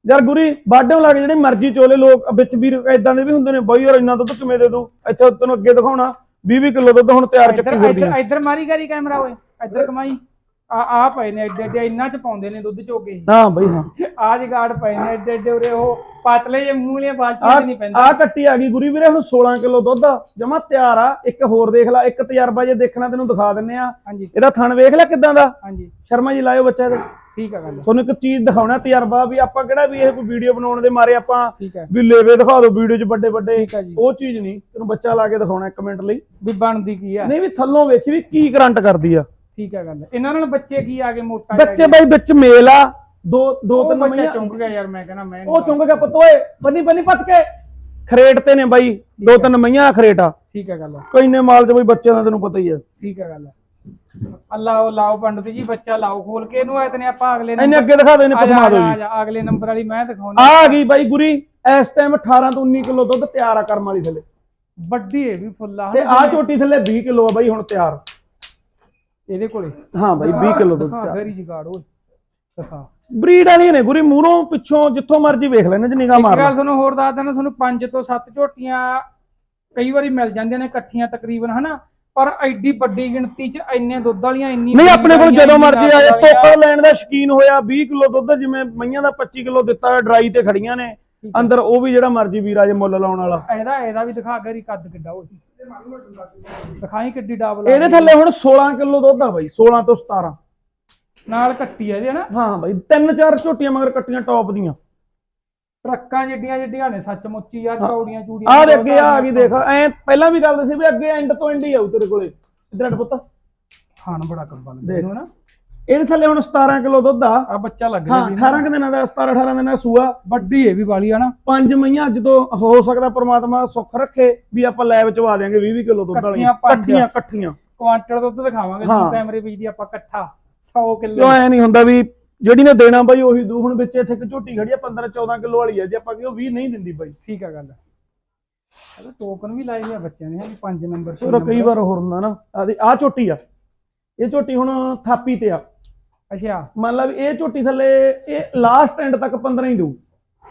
A: ਯਾਰ ਗੁਰੀ ਬਾਡੋਂ ਲੱਗ ਜਿਹੜੇ ਮਰਜ਼ੀ ਚੋਲੇ ਲੋਕ ਵਿੱਚ ਵੀਰ ਇਦਾਂ ਦੇ ਵੀ ਹੁੰਦੇ ਨੇ ਬਾਈ ਯਾਰ ਇੰਨਾ ਦੁੱਧ ਕਿਵੇਂ ਦੇ ਦੂ ਇੱਥੇ ਤੈਨੂੰ ਅੱਗੇ ਦਿਖਾਉਣਾ। 20 20 ਕਿਲੋ ਦੁੱਧ ਹੁਣ ਤਿਆਰ ਚੱਕੀ ਫਿਰਦੀਆਂ
B: ਇੱਧਰ ਇੱਧਰ ਮਾਰੀ ਗਾਰੀ ਕੈਮਰਾ ਓਏ। ਇੱਧਰ ਕਮਾਈ। ਆ ਆ ਪਏ ਨੇ ਐਡੇ ਐਡੇ ਇੰਨਾ ਚ ਪਾਉਂਦੇ ਨੇ ਦੁੱਧ ਚੋਕੇ
A: ਹਾਂ ਬਾਈ ਹਾਂ।
B: ਆ ਜਗਾੜ ਪਏ ਨੇ ਐਡੇ ਐਡੇ ਉਰੇ ਉਹ ਪਤਲੇ ਜੇ ਮੂੰਹ ਵਾਲੀਆਂ ਬਾਲਟੀਆਂ ਨਹੀਂ ਪੈਂਦੇ
A: ਆ ਕੱਟੀ ਆ ਗਈ ਗੁਰੀ ਵੀਰੇ ਹੁਣ 16 ਕਿਲੋ ਦੁੱਧ ਜਮਾ ਤਿਆਰ ਆ। ਇੱਕ ਹੋਰ ਦੇਖ ਲੈ ਇੱਕ ਤਜਰਬਾ ਜੇ ਦੇਖਣਾ ਤੈਨੂੰ ਦਿਖਾ ਦਿੰਨੇ ਆ।
B: ਹਾਂਜੀ।
A: ਇਹਦਾ ਥਣ ਵੇਖ ਲੈ ਕਿਦਾਂ ਦਾ।
B: ਹਾਂਜੀ।
A: ਸ਼ਰਮਾ ਜੀ ਲਾਇਓ ਬੱਚਾ ਇਹਦੇ।
B: ਠੀਕ ਆ ਗੱਲ
A: ਤੁਹਾਨੂੰ ਇੱਕ ਚੀਜ਼ ਦਿਖਾਉਣਾ ਤਜਰਬਾ ਵੀ ਆਪਾਂ ਕਿਹੜਾ ਵੀ ਇਹ ਕੋਈ ਵੀਡੀਓ ਬਣਾਉਣ ਦੇ ਮਾਰੇ ਆਪਾਂ ਵੀ ਲੇਵੇ ਦਿਖਾ ਦਿਓ ਵੀਡੀਓ 'ਚ ਵੱਡੇ ਵੱਡੇ। ਉਹ ਚੀਜ਼ ਨਹੀਂ ਤੈਨੂੰ ਬੱਚਾ ਲਾ ਕੇ ਦਿਖਾਉਣਾ ਇੱਕ ਮਿੰਟ ਲਈ।
B: ਵੀ ਬਣਦੀ ਕੀ ਆ।
A: ਨਹੀਂ ਵੀ ਥੱਲੋਂ ਵੇਖੀ ਵੀ ਕੀ ਕਰੰਟ ਕਰਦੀ ਆ।
B: ਠੀਕ ਆ ਗੱਲ। ਇਹਨਾਂ ਨਾਲ ਬੱਚੇ ਕੀ ਆ ਗਏ ਮੋਟਾ
A: ਬੱਚੇ ਬਾਈ ਵਿੱਚ ਮੇਲ ਆ। ਦੋ ਦੋ ਤਿੰਨ
B: ਬੱਚਾ
A: ਮਹੀਨੇ
B: ਚੁੰਕ ਗਿਆ ਯਾਰ ਮੈਂ ਕਹਿੰਦਾ ਮੈਂ
A: ਉਹ ਚੁੰਗ ਗਿਆ ਪੁੱਤ ਓਏ ਬੰਨੀ ਬੰਨੀ ਪੱਜ ਕੇ। ਖਰੇਟ ਤੇ ਨੇ ਬਾਈ ਦੋ ਤਿੰਨ ਮਈਆਂ ਖਰੇਟ। ਆ
B: ਠੀਕ ਆ ਗੱਲ
A: ਕੋਈ ਮਾਲ ਚ ਬਈ ਬੱਚਿਆਂ ਦਾ ਤੈਨੂੰ ਪਤਾ ਹੀ ਆ।
B: ਠੀਕ ਆ ਗੱਲ ਅੱਲਾ ਉਹ ਲਾਓ ਪੰਡਤ ਜੀ ਬੱਚਾ ਲਾਓ ਖੋਲ ਕੇ। ਇਹਨੂੰ ਐਤਨੇ ਆਪਾਂ ਅਗਲੇ
A: ਇਹਨੇ ਅੱਗੇ ਦਿਖਾ ਦੇ ਨੇ
B: ਆ ਜਾ
A: ਪਸਮਾ ਦੋ
B: ਜਾ, ਆ
A: ਜੀ
B: ਜਾ ਅਗਲੇ ਨੰਬਰ ਵਾਲੀ ਮੈਂ ਦਿਖਾਉਣੀ
A: ਆ। ਗਈ ਬਾਈ ਗੁਰੀ ਇਸ ਟਾਈਮ 18 ਤੋਂ 19 ਕਿਲੋ ਦੁੱਧ ਤਿਆਰ ਆ ਕਰਮ ਵਾਲੀ ਥੱਲੇ।
B: ਵੱਡੀ ਹੈ ਵੀ ਫੁੱਲਾ
A: ਤੇ ਆ ਝੋਟੀ ਥੱਲੇ 20 ਕਿਲੋ ਆ ਬਾਈ ਹੁਣ ਤਿਆਰ।
B: ਇਹਦੇ ਕੋਲੇ?
A: ਹਾਂ ਬਾਈ 20 ਕਿਲੋ ਦੁੱਧ ਤਿਆਰ
B: ਫੇਰੀ ਜਗਾੜ ਓਏ। ਦਿਖਾ।
A: ਬਰੀਡ ਵਾਲੀਆਂ ਨੇ ਗੁਰੀ ਮੂਹਰੋਂ ਪਿੱਛੋਂ ਜਿੱਥੋਂ ਮਰਜ਼ੀ ਵੇਖ ਲੈਣੇ ਜੇ ਨਿਗਾਹ
B: ਇੱਕ
A: ਮਾਰ
B: ਗੱਲ ਤੁਹਾਨੂੰ ਹੋਰ ਦੱਸ ਦਿੰਦਾ ਤੁਹਾਨੂੰ 5 ਤੋਂ 7 ਝੋਟੀਆਂ ਕਈ ਵਾਰੀ ਮਿਲ ਜਾਂਦੀਆਂ ਨੇ ਇਕੱਠੀਆਂ ਤਕਰੀਬਨ ਹਨਾ? ਪਰ ਐਡੀ ਵੱਡੀ ਗਿਣਤੀ 'ਚ ਇੰਨੇ ਦੁੱਧ ਵਾਲੀਆਂ ਇੰਨੀ
A: ਨਹੀਂ ਆਪਣੇ ਕੋਲ ਜਦੋਂ ਮਰਜ਼ੀ ਆਏ। ਟੋਕਰ ਲੈਣ ਦਾ ਸ਼ਕੀਨ ਹੋਇਆ 20 ਕਿਲੋ ਦੁੱਧ ਜਿਵੇਂ ਮਈਆਂ ਦਾ 25 ਕਿਲੋ ਦਿੱਤਾ ਹੋਇਆ ਡਰਾਈ ਤੇ ਖੜੀਆਂ ਨੇ।
B: ਹੈ।
A: ਅੰਦਰ ਉਹ ਵੀ ਜਿਹੜਾ ਮਰਜ਼ੀ ਵੀਰ ਆ ਜੇ ਮੁੱਲ ਲਾਉਣ ਵਾਲਾ।
B: ਇਹਦਾ ਇਹਦਾ ਵੀ ਦਿਖਾ ਗਰੀ ਕੱਦ ਕਿੱਡਾ ਉਹ ਦਿਖਾਈ ਕਿੱਡੀ ਡਬਲ
A: ਇਹਦੇ ਥੱਲੇ ਹੁਣ 16 ਕਿਲੋ ਦੁੱਧ ਆ ਬਾਈ 16 ਤੋਂ 17
B: ਨਾਲ ਕੱਟੀ ਆ ਇਹਦੇ ਨਾ?
A: ਹਾਂ ਬਾਈ ਤਿੰਨ ਚਾਰ ਝੋਟੀਆਂ ਮਗਰ ਕੱਟੀਆਂ ਟੌਪ ਦੀਆਂ।
B: ਟਰੱਕਾਂ ਜਿੱਡੀਆਂ ਜਿੱਡੀਆਂ ਨੇ ਸੱਚ ਮੁੱਚੀ ਯਾਰ ਚੌੜੀਆਂ ਚੂੜੀਆਂ
A: ਆਹ ਦੇ ਅੱਗੇ ਆ ਆ ਗਈ ਦੇਖ ਐ ਪਹਿਲਾਂ ਵੀ ਗੱਲ ਦੱਸੀ ਵੀ ਅੱਗੇ ਐਂਡ ਤੋਂ ਐਂਡ ਹੀ ਆਊ ਤੇਰੇ ਕੋਲੇ। ਇਧਰ ਹਟ ਪੁੱਤ।
B: ਖਾਣ ਬੜਾ ਕੰਬਾ
A: ਦੇਖ।
B: ਲੱਗਦਾ ਨਾ?
A: ਇਹਦੇ ਥੱਲੇ ਹੁਣ 17 ਕਿਲੋ ਦੁੱਧ ਆ।
B: ਆ ਬੱਚਾ ਲੱਗ
A: ਹਾਂ
B: ਰਿਹਾ ਵੀ
A: 18 ਕੁ ਦਿਨਾਂ ਦਾ 17 18 ਦਿਨਾਂ ਦਾ ਸੂਆ।
B: ਵੱਡੀ ਹੈ ਵੀ ਵਾਲੀ ਆ ਨਾ।
A: ਪੰਜ ਮਈਆਂ ਤੋਂ ਹੋ ਸਕਦਾ ਪ੍ਰਮਾਤਮਾ ਸੁੱਖ ਰੱਖੇ ਵੀ ਆਪਾਂ ਲੈਬ ਚ ਵਾ ਦੇਾਂਗੇ 20 20 ਕਿਲੋ ਦੁੱਧ ਵਾਲੀਆਂ
B: ਇਕੱਠੀਆਂ ਪੰਜ।
A: ਇਕੱਠੀਆਂ ਇਕੱਠੀਆਂ।
B: ਕੁਆਂਟਲ ਦੁੱਧ ਦਿਖਾਵਾਂਗੇ
A: ਹਾਂ।
B: ਤੁਹਾਨੂੰ ਕੈਮਰੇ ਵਿੱਚ ਦੀ ਆਪਾਂ ਇਕੱਠਾ 100 ਕਿਲੋ।
A: ਕਿਉਂ ਐ ਨਹੀਂ ਹੁੰਦਾ ਵੀ ਜਿਹੜੀ ਨੇ ਦੇਣਾ ਬਾਈ ਉਹੀ ਦੂ ਹੁਣ ਵਿੱਚ ਇੱਥੇ ਇੱਕ ਝੋਟੀ ਖੜੀ ਆ 15 14 ਕਿਲੋ ਵਾਲੀ ਆ ਜੇ ਆਪਾਂ ਕਿਉਂ 20 ਨਹੀਂ ਦਿੰਦੀ ਬਾਈ।
B: ਠੀਕ ਆ ਗੱਲ। ਇਹਦਾ ਟੋਕਨ ਵੀ ਲਾਏ ਆ ਬੱਚਿਆਂ ਨੇ ਵੀ 5 ਨੰਬਰ
A: ਚਲੋ ਕਈ। ਵਾਰ ਹੋਰ ਹੁੰਦਾ ਨਾ। ਆਹ ਆਹ ਝੋਟੀ ਆ। ਇਹ ਝੋਟੀ ਹੁਣ ਥਾਪੀ ਤੇ ਆ।
B: ਅੱਛਾ।
A: ਮੰਨ ਲਾ ਵੀ ਇਹ ਝੋਟੀ ਥੱਲੇ ਇਹ ਲਾਸਟ ਐਂਡ ਤੱਕ 15 ਹੀ ਦਊ।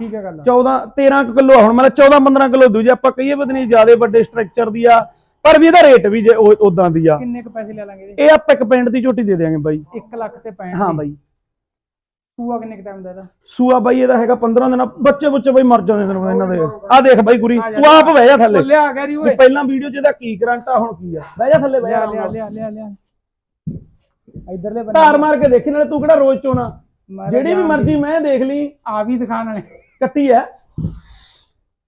B: ਠੀਕ ਆ ਗੱਲ
A: 14 13 ਕੁ ਕਿਲੋ ਹੁਣ ਮਤਲਬ 14 15 ਕਿਲੋ ਦੂ ਜੇ ਆਪਾਂ ਕਹੀਏ ਬਦਨੀ ਜਿਆਦੇ ਵੱਡੇ ਸਟਰਕਚਰ ਦੀ ਆ ਪਰ ਵੀ ਇਹਦਾ ਰੇਟ ਵੀ ਜੇ ਉਦਾਂ ਦੀ ਆ।
B: ਕਿੰਨੇ ਕ ਪੈਸੇ ਲੈ ਲਾਂਗੇ ਇਹਦੇ?
A: ਇਹ ਆਪਾਂ ਇੱਕ ਪਿੰਡ ਦੀ ਝੋਟੀ ਦੇ ਦੇਾਂਗੇ ਬਾਈ।
B: 1 ਲੱਖ ਤੇ 65
A: ਹਾਂ ਬਾਈ।
B: ਸੂਆ ਕਿੰਨੇ ਕ ਟਾਈਮ ਦਾ ਇਹਦਾ?
A: ਸੂਆ ਬਾਈ ਇਹਦਾ ਹੈਗਾ 15 ਦਿਨ ਬੱਚੇ ਬੁੱਚੇ ਬਾਈ ਮਰ ਜਾਂਦੇ ਨੇ ਇਹਨਾਂ ਦੇ। ਆ ਦੇਖ ਬਾਈ ਗੁਰੀ ਤੂੰ ਆਪ ਬਹਿ ਜਾ ਥੱਲੇ।
B: ਲਿਆ ਗਿਆ ਰੀ ਓਏ।
A: ਪਹਿਲਾਂ ਵੀਡੀਓ 'ਚ ਇਹਦਾ ਕੀ ਕਰੰਟ ਆ ਹੁਣ ਕੀ ਆ? ਬਹਿ ਜਾ ਥੱਲੇ ਬਹਿ ਜਾ
B: ਲਿਆ ਲਿਆ ਲਿਆ। ਇਧਰਲੇ
A: ਧਾਰ ਮਾਰ ਕੇ ਦੇਖੀ ਨਾਲੇ ਤੂੰ ਕਿਹੜਾ ਰੋਜ਼ ਚੋਣਾ? ਜਿਹੜੀ ਵੀ ਮਰਜ਼ੀ ਮੈਂ ਦੇਖ ਲਈ।
B: ਆ ਵੀ ਦਿਖਾਣ ਵਾਲੇ
A: ਕੱਟੀ ਐ।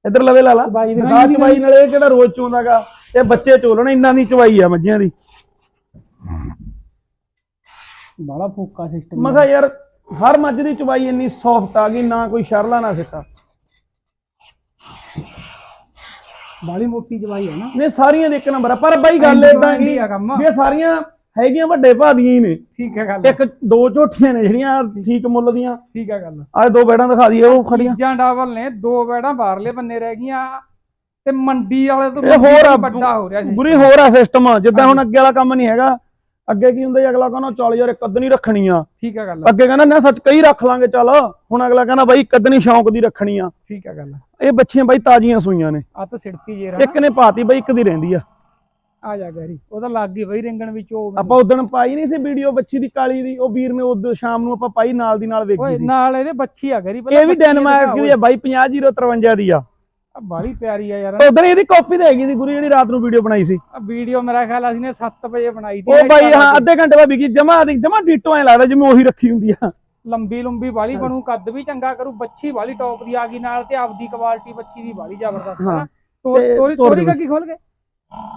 A: ਇੱਧਰ ਲਵੇ ਲਾ ਲਾ
B: ਚਵਾਈ
A: ਦਿਖਾ ਚਵਾਈ ਨਾਲੇ ਇਹ ਕਿਹੜਾ ਰੋਜ਼ ਚੋਂਦਾਗਾ। ਇਹ ਬੱਚੇ ਚੋਲਣ ਇੰਨਾ ਦੀ ਚਵਾਈ ਆ ਮੱਝੀਆਂ ਦੀ।
B: ਬੜਾ ਫੂਕਾ ਸਿਸਟਮ
A: ਮੈਂ ਕਿਹਾ ਯਾਰ ਹਰ ਮੱਝ ਦੀ ਚਵਾਈ ਇੰਨੀ ਸੌਫਟ ਆ ਗਈ ਨਾ ਕੋਈ ਸ਼ਰਲਾ ਨਾ ਸਿੱਟਾ।
B: ਬਾਲੀ ਮੋਟੀ ਜਵਾਈ ਹੈ ਨਾ।
A: ਨੇ ਸਾਰੀਆਂ ਦੇ ਇੱਕ ਨੰਬਰ ਆ। ਪਰ ਬਾਈ ਗੱਲ ਇਦਾਂ
B: ਐਂਡ ਹੀ
A: ਕੀ
B: ਆ ਕੰਮ।
A: ਵੀ ਇਹ ਸਾਰੀਆਂ ਹੈਗੀਆਂ ਵੱਡੇ ਭਾਦੀਆਂ ਹੀ ਨੇ।
B: ਠੀਕ ਹੈ ਗੱਲ।
A: ਇੱਕ ਦੋ ਝੋਟੀਆਂ ਨੇ ਜਿਹੜੀਆਂ ਠੀਕ ਮੁੱਲ ਦੀਆਂ।
B: ਠੀਕ ਹੈ ਗੱਲ।
A: ਅੱਜ ਦੋ ਬੈੜਾਂ ਦਿਖਾ ਦਈਏ ਉਹ ਖੜੀਆਂ।
B: ਚੀਜ਼ਾਂ ਡਬਲ ਨੇ ਦੋ ਬੈੜਾਂ ਬਾਹਰਲੇ ਬੰਨੇ ਰਹਿ ਗਈਆਂ। ਤੇ ਮੰਡੀ ਵਾਲੇ ਤੋਂ
A: ਹੋਰ
B: ਵੱਡਾ ਹੋ ਰਿਹਾ ਸੀ
A: ਗੁਰੀ ਹੋਰ ਆ ਸਿਸਟਮ ਜਿੱਦਾਂ ਹੁਣ ਅੱਗੇ ਵਾਲਾ ਕੰਮ ਨਹੀਂ ਹੈਗਾ ਅੱਗੇ ਕੀ ਹੁੰਦਾ ਜੀ ਅਗਲਾ ਕਹਿੰਦਾ ਚੱਲ ਯਾਰ ਇੱਕ ਅੱਧ ਨਹੀਂ ਰੱਖਣੀ ਆ।
B: ਠੀਕ ਹੈ ਗੱਲ।
A: ਅੱਗੇ ਕਹਿੰਦਾ ਨਾ ਸੱਚ ਕਈ ਰੱਖ ਲਾਂਗੇ ਚੱਲ। ਹੁਣ ਅਗਲਾ ਕਹਿੰਦਾ ਬਾਈ ਇੱਕ ਅੱਧ ਨਹੀਂ ਸ਼ੌਂਕ ਦੀ ਰੱਖਣੀ ਆ।
B: ਠੀਕ ਹੈ ਗੱਲ।
A: ਇਹ ਬੱਚੀਆਂ ਬਾਈ ਤਾਜ਼ੀਆਂ ਸੂਈਆਂ ਨੇ।
B: ਆ ਤਾਂ ਸਿੜਕੀ ਜੇ
A: ਇੱਕ ਨੇ ਪਾਤੀ ਬਾਈ ਇੱਕ ਦੀ ਰਹਿੰਦੀ ਆ।
B: ਆ ਜਾ ਗੈਰੀ ਉਹਦਾ ਲੱਗ ਗਈ ਬਈ ਰਿੰਗਣ ਵਿੱਚ ਉਹ
A: ਆਪਾਂ ਉਦੋਂ ਪਾਈ ਨਹੀਂ ਸੀ ਵੀਡੀਓ ਬੱਚੀ ਦੀ ਕਾਲੀ ਦੀ ਉਹ ਵੀਰ ਨੇ ਉਦੋਂ ਸ਼ਾਮ ਨੂੰ ਆਪਾਂ ਪਾਈ ਨਾਲ ਦੀ ਨਾਲ ਵੇਖੀ ਸੀ।
B: ਨਾਲ ਇਹਦੇ ਬੱਚੀ ਆ ਗੈਰੀ
A: ਇਹ ਵੀ ਡੈਨਮਾਰਕ ਦੀ ਆ ਬਾਈ 50053 ਦੀ ਆ।
B: ਬਾਲੀ ਪਿਆਰੀ ਆ ਯਾਰ।
A: ਉਦੋਂ ਇਹਦੀ ਕਾਪੀ ਤੇ ਹੈਗੀ ਸੀ ਗੁਰੂ ਜਿਹੜੀ ਰਾਤ ਨੂੰ ਵੀਡੀਓ ਬਣਾਈ ਸੀ।
B: ਵੀਡੀਓ ਮੇਰਾ ਖਿਆਲ ਅਸੀਂ ਨੇ 7 ਵਜੇ ਬਣਾਈ ਸੀ
A: ਉਹ ਬਾਈ ਹਾਂ ਅੱਧੇ ਘੰਟੇ ਬਾਅਦ ਵਿਕੀ ਜਮਾ ਦੀ ਜਮਾ ਡੀਟੋ ਐ ਲੱਗਦਾ ਜਿਵੇਂ ਉਹੀ ਰੱਖੀ ਹੁੰਦੀ ਆ।
B: ਲੰਬੀ ਲੰਬੀ ਬਾਲੀ ਬਣੂ ਕੱਦ ਵੀ ਚੰਗਾ ਕਰੂ ਬੱਚੀ ਬਾਲੀ ਟੌਪ ਦੀ ਆ ਗਈ ਨਾਲ ਤੇ ਆਪਦੀ ਕੁਆਲਿਟੀ ਬੱਚੀ ਦੀ ਬਾਲੀ ਜ਼ਬਰਦਸਤ
A: ਹਾਂ।
B: ਹੈ ਤੋਰ ਤੋਰੀ
A: ਦੇ।
B: ਕੀ ਖੋਲ ਕੇ।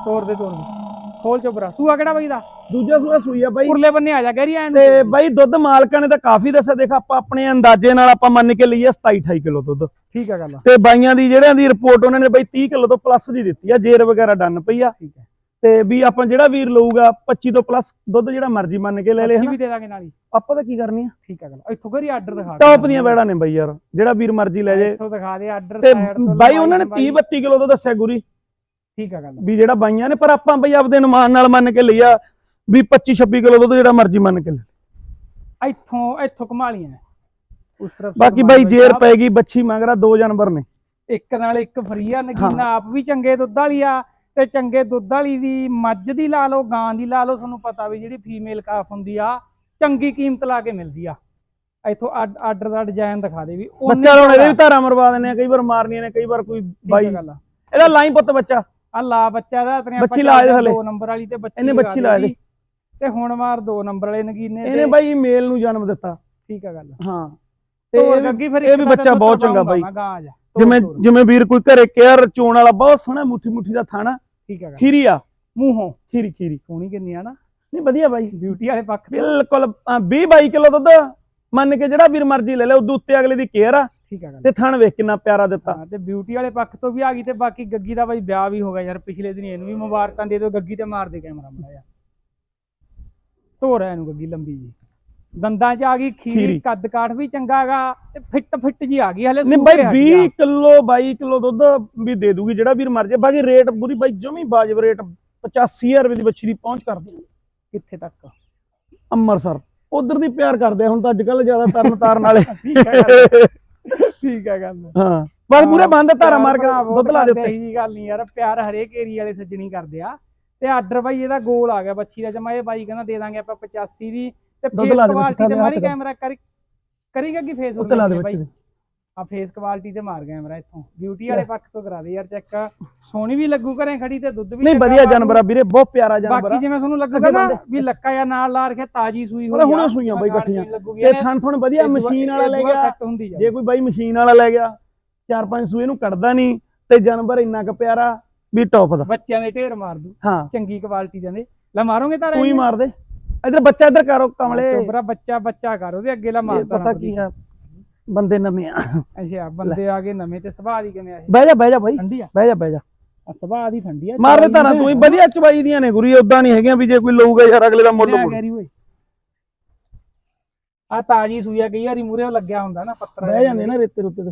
B: ਤੋਰ ਦੇ ਤੋਰ ਦੇ। ਖੋਲ ਚੋਬਰਾ ਸੂਆ ਕਿਹੜਾ ਬਾਈ ਦਾ?
A: ਦੂਜਾ ਸੂਆ ਸੂਈ ਆ ਬਾਈ।
B: ਉਰਲੇ ਬੰਨੇ ਆ ਜਾ ਗੈਰੀ ਐਨ
A: ਤੇ ਬਾਈ ਦੁੱਧ ਮਾਲਕਾਂ ਨੇ ਤਾਂ ਕਾਫੀ ਦੱਸਿਆ। ਦੇਖ ਆਪਾਂ ਆਪਣੇ ਅੰਦਾਜ਼ੇ ਨਾਲ ਆਪਾਂ ਮੰਨ ਕੇ ਲਈਏ 27 28 ਕਿਲੋ ਦੁੱਧ।
B: ਠੀਕ ਹੈ ਗੱਲ
A: ਤੇ ਬਾਈਆਂ ਦੀ ਜਿਹੜਿਆਂ ਦੀ ਰਿਪੋਰਟ ਉਹਨਾਂ ਨੇ ਬਾਈ 30 ਕਿਲੋ ਤੋਂ ਪਲੱਸ ਦੀ ਦਿੱਤੀ ਆ। ਜੇਰ ਵਗੈਰਾ ਡਨ ਪਈ ਆ।
B: ਠੀਕ ਹੈ
A: ਤੇ ਵੀ ਆਪਾਂ ਜਿਹੜਾ ਵੀਰ ਲਊਗਾ 25 ਤੋਂ ਪਲੱਸ ਦੁੱਧ ਜਿਹੜਾ ਮਰਜ਼ੀ ਮੰਨ ਕੇ ਲੈ ਲੇ ਹਨਾ?
B: ਵੀ ਦੇ ਦਾਂਗੇ ਨਾਲ ਹੀ।
A: ਆਪਾਂ ਤਾਂ ਕੀ ਕਰਨੀ ਆ?
B: ਠੀਕ ਹੈ ਗੱਲ ਇੱਥੋਂ ਗਰੀ ਆਰਡਰ ਦਿਖਾ
A: ਟੌਪ ਦੀਆਂ ਬੈੜਾਂ ਨੇ ਬਾਈ ਯਾਰ। ਜਿਹੜਾ ਵੀਰ ਮਰਜ਼ੀ ਲੈ ਜੇ।
B: ਇੱਥੋਂ ਦਿਖਾ ਦੇ ਆਰਡਰ
A: ਤੇ ਬਾਈ ਉਹਨਾਂ ਨੇ 30 32 ਕਿਲੋ ਤੋਂ ਦੱਸਿਆ ਗੁਰੀ।
B: ਠੀਕ ਹੈ ਗੱਲ।
A: ਵੀ ਜਿਹੜਾ ਬਾਈਆਂ ਨੇ ਪਰ ਆਪਾਂ ਬਈ ਆਪਦੇ ਅਨੁਮਾਨ ਨਾਲ ਮੰਨ ਕੇ ਲਈਆ ਵੀ 25 26 ਕਿਲੋ ਦੁੱਧ ਜਿਹੜਾ ਮਰਜ਼ੀ ਮੰਨ ਕੇ ਲੈ।
B: ਇੱਥੋਂ ਇੱਥੋਂ ਕਮਾਲੀਆਂ ਉਸ ਤਰਫ
A: ਬਾਕੀ ਬਾਈ ਜੇਰ ਪੈਗੀ ਬੱਚੀ ਮੰਗਰਾ ਦੋ ਜਾਨਵਰ ਨੇ।
B: ਇੱਕ ਨਾਲ ਇੱਕ ਫਰੀ ਆ ਨਗੀਨਾ ਆਪ ਵੀ ਚੰਗੇ ਦੁੱਧ ਵਾਲੀ ਆ ਤੇ ਚੰਗੇ ਦੁੱਧ ਵਾਲੀ ਦੀ ਮੱਝ ਦੀ ਲਾ ਲਓ ਗਾਂ ਦੀ ਲਾ ਲਓ ਤੁਹਾਨੂੰ ਪਤਾ ਵੀ ਜਿਹੜੀ ਫੀਮੇਲ ਕਾਫ ਹੁੰਦੀ ਆ ਚੰਗੀ ਕੀਮਤ ਲਾ ਕੇ ਮਿਲਦੀ ਆ। ਇੱਥੋਂ ਆਰਡਰ ਦਾ ਡਿਜ਼ਾਈਨ ਦਿਖਾ ਦੇ ਵੀ ਉਹਨੇ
A: ਬੱਚਾ ਲਾਉਣੇ ਦੇ ਵੀ ਧਾਰਾ ਮਰਵਾ ਦਿੰਦੇ ਆ ਕਈ ਵਾਰ ਮਾਰਨੀਆਂ ਨੇ ਕਈ ਵਾਰ ਕੋਈ ਬਾਈ
B: ਆ।
A: ਇਹਦਾ ਲਾਈ ਪੁੱਤ ਬੱਚਾ।
B: ਆ ਲਾ ਬੱਚਾ ਦਾ ਤੇਰੇ
A: ਬੱਚੀ ਲਾ।
B: ਦੋ ਨੰਬਰ ਵਾਲੀ ਤੇ ਬੱਚੀ
A: ਇਹਨੇ ਬੱਚੀ ਲਾ
B: ਦਿੱਤੀ। ਤੇ ਹੁਣ ਮਾਰ ਦੋ ਨੰਬਰ ਵਾਲੇ ਨਗੀਨੇ
A: ਇਹਨੇ ਬਾਈ ਮੇਲ ਨੂੰ ਜਨਮ ਦਿੱਤਾ।
B: ਠੀਕ ਆ ਗੱਲ।
A: ਹਾਂ।
B: ਤੇ
A: ਇਹ ਵੀ- ਬੱਚਾ ਬਹੁਤ ਚੰਗਾ ਬਾਈ। ਜਿਵੇਂ ਜਿਵੇਂ ਵੀਰ ਕੋਈ ਘਰੇ ਕੇਅਰ ਚੋਣ ਵਾਲਾ ਬਹੁਤ ਸੋਹਣਾ ਮੁੱਠੀ ਮੁੱਠੀ ਦਾ ਥਾਣਾ।
B: ਠੀਕ ਆ ਗੱਲ।
A: ਖੀਰੀ ਆ।
B: ਮੂੰਹੋਂ।
A: ਖੀਰੀ ਖੀਰੀ।
B: ਸੋਹਣੀ ਕਿੰਨੀ ਆ ਨਾ।
A: ਨਹੀਂ ਵਧੀਆ ਬਾਈ।
B: ਬਿਊਟੀ ਵਾਲੇ ਪੱਖ
A: ਬਿਲਕੁਲ 20 22 ਕਿਲੋ ਦੁੱਧ ਮੰਨ ਕੇ ਜਿਹੜਾ ਵੀਰ ਮਰਜ਼ੀ ਲੈ ਲੈ ਉਦੋਂ ਉੱਤੇ ਅਗਲੇ ਦੀ ਕੇਅਰ ਆ।
B: ਠੀਕ ਆ ਗੱਲ।
A: ਤੇ ਥਣ ਵੇਖ ਕਿੰਨਾ ਪਿਆਰਾ ਦਿੱਤਾ।
B: ਹਾਂ ਤੇ ਬਿਊਟੀ ਵਾਲੇ ਪੱਖ ਤੋਂ ਵੀ ਆ ਗਈ ਤੇ ਬਾਕੀ ਗੱਗੀ ਦਾ ਬਾਈ ਵਿਆਹ ਵੀ ਹੋ ਗਿਆ ਯਾਰ ਪਿਛਲੇ ਦਿਨ ਇਹਨੂੰ ਵੀ ਮੁਬਾਰਕਾਂ ਦੇ ਦਿਓ ਗੱਗੀ ਤੇ ਮਾਰ ਦੇ ਕੈਮਰਾ ਮੜਾ ਧੋਰਾ ਇਹਨੂੰ ਗੱਗੀ ਲੰਬੀ ਜੀ ਦੰਦਾਂ 'ਚ ਆ ਗਈ ਖੀਰੀ। ਕੱਦ ਕਾਠ ਵੀ ਚੰਗਾ ਹੈਗਾ ਤੇ ਫਿੱਟ ਫਿੱਟ ਜੀ ਆ ਗਈ ਹਲੇ
A: ਨਹੀਂ ਬਾਈ
B: ਤੇ ਹਟੀ
A: 20
B: ਆ।
A: ਕਿਲੋ 22 ਕਿਲੋ ਦੁੱਧ ਵੀ ਦੇ ਦੂਗੀ ਜਿਹੜਾ ਵੀਰ ਮਰਜ਼ੀ ਬਾਕੀ ਰੇਟ ਪੂਰੀ ਬਾਈ ਜਮੀ ਬਾਜਬ ਰੇਟ 85000 ਰੁਪਏ ਦੀ ਬੱਚੀ ਦੀ ਪਹੁੰਚ ਕਰ ਦਿੰਦੇ
B: ਕਿੱਥੇ ਤੱਕ?
A: ਅੰਮ੍ਰਿਤਸਰ। ਉਧਰ ਦੀ ਪਿਆਰ ਕਰਦੇ ਹੁਣ ਤਾਂ ਅੱਜ ਕੱਲ ਜ਼ਿਆਦਾ ਤਰਨ ਤਾਰਨ ਵਾਲੇ
B: ਠੀਕ ਹੈ ਗੱਲ। ਹੈ
A: ਬਸ ਮੂਰੇ ਬੰਦ ਧਾਰਾ ਮਾਰ ਕੇ
B: ਪਿਆਰ
A: ਦੁੱਧ ਲਾ ਦੇ ਉੱਤੇ
B: ਇਹੀ ਗੱਲ ਨਹੀਂ ਯਾਰ ਪਿਆਰ ਹਰੇਕ ਏਰੀਆ ਵਾਲੇ ਸੱਜਣੀ ਕਰਦੇ ਆ। ਤੇ ਆਰਡਰ ਬਾਈ ਇਹਦਾ ਗੋਲ ਆ ਗਿਆ ਬੱਚੀ ਦਾ ਜਮਾ ਇਹ ਬਾਈ ਕਹਿੰਦਾ ਦੇ ਦਾਂਗੇ ਆਪਾਂ 85 ਦੀ। ਤੇ ਫੇਸ ਕੁਆਲਿਟੀ ਤੇ ਮਾਰੀ। ਕੈਮਰਾ ਕਰੀ ਕਰੀਗਾ ਕੀ ਫੇਸ
A: ਉੱਤੇ ਲਾ ਦੇ ਬੱਚੇ
B: ਆ ਫੇਸ ਕੁਆਲਿਟੀ ਤੇ ਮਾਰ ਕੈਮਰਾ ਇੱਥੋਂ। ਬਿਊਟੀ ਵਾਲੇ ਪੱਖ ਤੋਂ ਕਰਾ ਦੇ ਯਾਰ ਚੈੱਕ ਸੋਹਣੀ ਵੀ ਲੱਗੂ ਘਰੇ ਖੜੀ ਤੇ ਦੁੱਧ ਵੀ
A: ਨਹੀਂ ਵਧੀਆ। ਜਾਨਵਰ ਆ ਵੀਰੇ ਬਹੁਤ ਪਿਆਰਾ ਜਾਨਵਰ
B: ਬਾਕੀ ਜਿਵੇਂ ਤੁਹਾਨੂੰ ਲੱਗੂਗਾ ਨਾ ਵੀ ਲੱਕਾ ਜਾਂ ਨਾਲ ਲਾ ਰੱਖਿਆ ਤਾਜੀ ਸੂਈ ਹੋਈ
A: ਹੁਣੇ ਸੂਈਆਂ ਬਾਈ ਇਕੱਠੀਆਂ। ਤੇ ਥਣ ਥਣ ਵਧੀਆ ਮਸ਼ੀਨ ਵਾਲਾ ਲੈ ਗਿਆ
B: ਜਾ
A: ਕੋਈ ਬਾਈ ਮਸ਼ੀਨ ਵਾਲਾ ਲੈ ਗਿਆ ਚਾਰ ਪੰਜ ਸੂਏ ਨੂੰ ਕੱਢਦਾ ਨਹੀਂ ਤੇ ਜਾਨਵਰ ਇੰਨਾ ਕੁ ਪਿਆਰਾ ਵੀ ਟੌਪ ਦਾ।
B: ਬੱਚਿਆਂ ਦੇ ਢੇਰ ਮਾਰ ਦੂ।
A: ਹਾਂ।
B: ਚੰਗੀ ਕੁਆਲਿਟੀ ਦੇ ਨੇ। ਲੈ ਮਾਰੋਗੇ ਤਾਂ
A: ਤੂੰ ਹੀ ਮਾਰ ਦੇ। ਇਧਰ ਬੱਚਾ ਇਧਰ ਕਰੋ ਕਮਲੇ।
B: ਚੋਬਰਾ ਬੱਚਾ ਬੱਚਾ ਕਰ ਉਹਦੇ ਅੱਗੇ ਲਾ
A: ਇਹ
B: ਮਾਰ
A: ਪਤਾ ਕੀ ਆ ਬੰਦੇ ਨਵੇਂ ਆ।
B: ਅੱਛਾ ਬੰਦੇ ਆ ਗਏ ਨਵੇਂ ਤੇ ਸੁਭਾਅ ਦੀ ਕਿਵੇਂ ਆ ਇਹ?
A: ਬਹਿ ਜਾ ਬਹਿ ਜਾ ਬਾਈ।
B: ਠੰਡੀ ਆ?
A: ਬਹਿ ਜਾ ਬਹਿ ਜਾ।
B: ਆ ਸੁਭਾਅ ਦੀ ਠੰਡੀ ਆ
A: ਮਾਰ ਦੇ ਧਾਰਾਂ ਤੂੰ ਹੀ। ਵਧੀਆ ਚਵਾਈ ਦੀਆਂ ਨੇ ਗੁਰੀ ਉਦਾਂ ਨਹੀਂ ਹੈਗੀਆਂ ਵੀ ਜੇ ਕੋਈ ਲਊਗਾ ਯਾਰ ਅਗਲੇ ਦਾ ਮੁੱਲ ਮੁੱਲ।
B: ਕਹਿ ਰਹੀ ਓਏ ਆ ਤਾਜੀ ਸੂਈਆ ਕਈ ਵਾਰੀ ਮੂਰੇ ਲੱਗਿਆ ਹੁੰਦਾ ਨਾ ਪੱਤਰ
A: ਬਹਿ ਜਾਂਦੇ ਨਾ ਰੇਤੇ ਰੁੱਤੇ ਤੇ।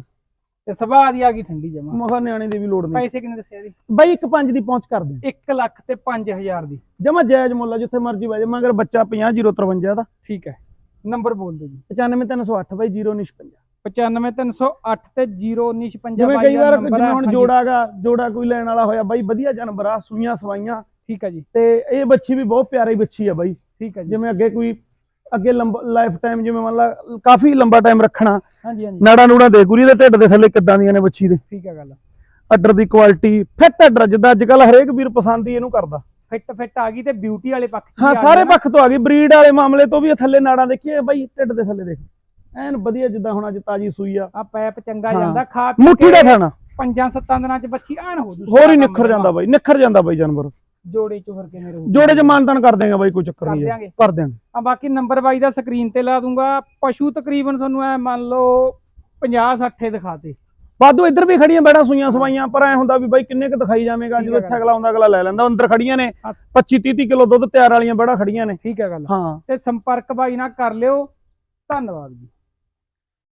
B: ਤੇ ਸੁਭਾਅ ਦੀ ਆ ਗਈ ਠੰਡੀ ਜਮਾ।
A: ਮਖਾ ਨਿਆਣੇ ਦੀ ਵੀ ਲੋੜ ਨਹੀਂ।
B: ਪੈਸੇ ਕਿੰਨੇ ਦੱਸਿਆ ਜੀ
A: ਬਾਈ ਇੱਕ ਪੰਜ ਦੀ ਪਹੁੰਚ ਕਰਦੇ
B: 1 ਲੱਖ ਤੇ 5000 ਦੀ।
A: ਜਮਾ ਜਾਇਜ਼ ਮੁੱਲ ਆ, ਜਿੱਥੇ ਮਰਜ਼ੀ ਬਹਿ ਜਾ। ਮਗਰ ਬੱਚਾ 50053 ਦਾ।
B: ਠੀਕ ਹੈ। ਨੰਬਰ ਬੋਲ ਦਿਓ ਜੀ।
A: 95308 ਬਾਈ 056
B: 95308 ਤੇ 01956
A: ਜਿਵੇਂ ਕਈ ਵਾਰ ਜਿਵੇਂ
B: ਆ,
A: ਹੁਣ
B: ਹਾਂਜੀ,
A: ਜੋੜਾਗਾ ਜੋੜਾ ਕੋਈ ਲੈਣ ਵਾਲਾ ਹੋਇਆ ਬਾਈ ਵਧੀਆ ਜਾਨਵਰ ਆ ਸੂਈਆਂ ਸਵਾਈਆਂ।
B: ਠੀਕ ਹੈ ਜੀ।
A: ਤੇ ਇਹ ਬੱਚੀ ਵੀ ਬਹੁਤ ਪਿਆਰੀ ਬੱਚੀ ਆ ਬਾਈ।
B: ਠੀਕ ਹੈ ਜੀ।
A: ਜਿਵੇਂ ਅੱਗੇ ਕੋਈ ਅੱਗੇ ਲੰਬਾ ਲਾਈਫ ਟਾਈਮ ਜਿਵੇਂ ਮੰਨ ਲਾ ਕਾਫੀ ਲੰਬਾ ਟਾਈਮ ਰੱਖਣਾ।
B: ਹਾਂਜੀ ਹਾਂਜੀ।
A: ਨਾੜਾ ਨੂੜਾ ਦੇ ਗੁਰੀ ਦੇ ਢਿੱਡ ਦੇ ਥੱਲੇ ਕਿੱਦਾਂ ਦੀਆਂ ਨੇ ਬੱਚੀ ਦੇ।
B: ਠੀਕ ਹੈ ਗੱਲ।
A: ਅੱਡਰ ਦੀ ਕੁਆਲਿਟੀ ਫਿੱਟ ਅੱਡਰ ਜਿੱਦਾਂ ਅੱਜ ਕੱਲ ਹਰੇਕ ਵੀਰ ਪਸੰਦ ਹੀ ਇਹਨੂੰ ਕਰਦਾ।
B: ਫਿੱਟ ਫਿੱਟ ਆ ਗਈ ਤੇ ਬਿਊਟੀ ਵਾਲੇ ਪੱਖ ਚ
A: ਹਾਂ ਸਾਰੇ। ਪੱਖ ਤੋਂ ਆ ਗਈ। ਬਰੀਡ ਵਾਲੇ ਮਾਮਲੇ ਤੋਂ ਵੀ ਥੱਲੇ ਨਾੜਾਂ ਦੇਖੀਏ ਬਾਈ ਢਿੱਡ ਦੇ ਥੱਲੇ ਦੇਖ। ਐਨ ਵਧੀਆ ਜਿੱਦਾਂ ਹੁਣ ਅੱਜ ਤਾਜੀ ਸੂਈ ਆ।
B: ਆ ਪੈਪ ਚੰਗਾ। ਜਾਂਦਾ ਖਾ ਪੀ
A: ਮੁੱਠੀ ਦਾ ਖਾਣਾ।
B: ਪੰਜਾਂ ਸੱਤਾਂ ਦਿਨਾਂ ਚ ਬੱਚੀ ਆਣ ਹੋ ਜੂ
A: ਹੋਰ ਹੀ ਨਿਖਰ ਜਾਂਦਾ ਬਾਈ ਨਿਖਰ ਜਾਂਦਾ ਬਾਈ ਜਾਨਵਰ।
B: ਜੋੜੇ ਚ ਫਿਰ ਕਿਵੇਂ ਰਹੂ?
A: ਜੋੜੇ ਚ ਮਾਨਤਨ ਕਰ ਦੇਗਾ ਬਾਈ ਕੋਈ ਚੱਕਰ
B: ਕਰ
A: ਨਹੀਂ ਕਰ ਦਿਆਂਗੇ।
B: ਆ ਬਾਕੀ ਨੰਬਰ ਬਾਈ ਦਾ ਸਕਰੀਨ ਤੇ ਲਾ ਦੂੰਗਾ। ਪਸ਼ੂ ਤਕਰੀਬਨ ਤੁਹਾਨੂੰ ਐ ਮੰਨ ਲਓ 50 60 ਦਿਖਾਤੇ।
A: ਵਾਧੂ ਇੱਧਰ ਵੀ ਖੜੀਆਂ ਬੈਠਾ ਸੂਈਆਂ ਸਵਾਈਆਂ ਪਰ ਐ ਹੁੰਦਾ ਵੀ ਬਾਈ ਕਿੰਨੇ ਕ ਦਿਖਾਈ ਜਾਵੇਂਗਾ ਜਦੋਂ ਇੱਥੇ ਅਗਲਾ ਆਉਂਦਾ ਅਗਲਾ ਲੈ ਲੈਂਦਾ। ਅੰਦਰ ਖੜੀਆਂ ਨੇ
B: ਹਾਂ।
A: 25 30 ਕਿਲੋ ਦੁੱਧ ਤਿਆਰ ਵਾਲੀਆਂ ਬੜਾ ਖੜੀਆਂ ਨੇ।
B: ਠੀਕ ਹੈ ਗੱਲ।
A: ਹਾਂ।
B: ਤੇ ਸੰਪਰਕ ਬਾਈ ਨਾਲ ਕਰ ਲਿਓ। ਧੰਨਵਾਦ ਜੀ।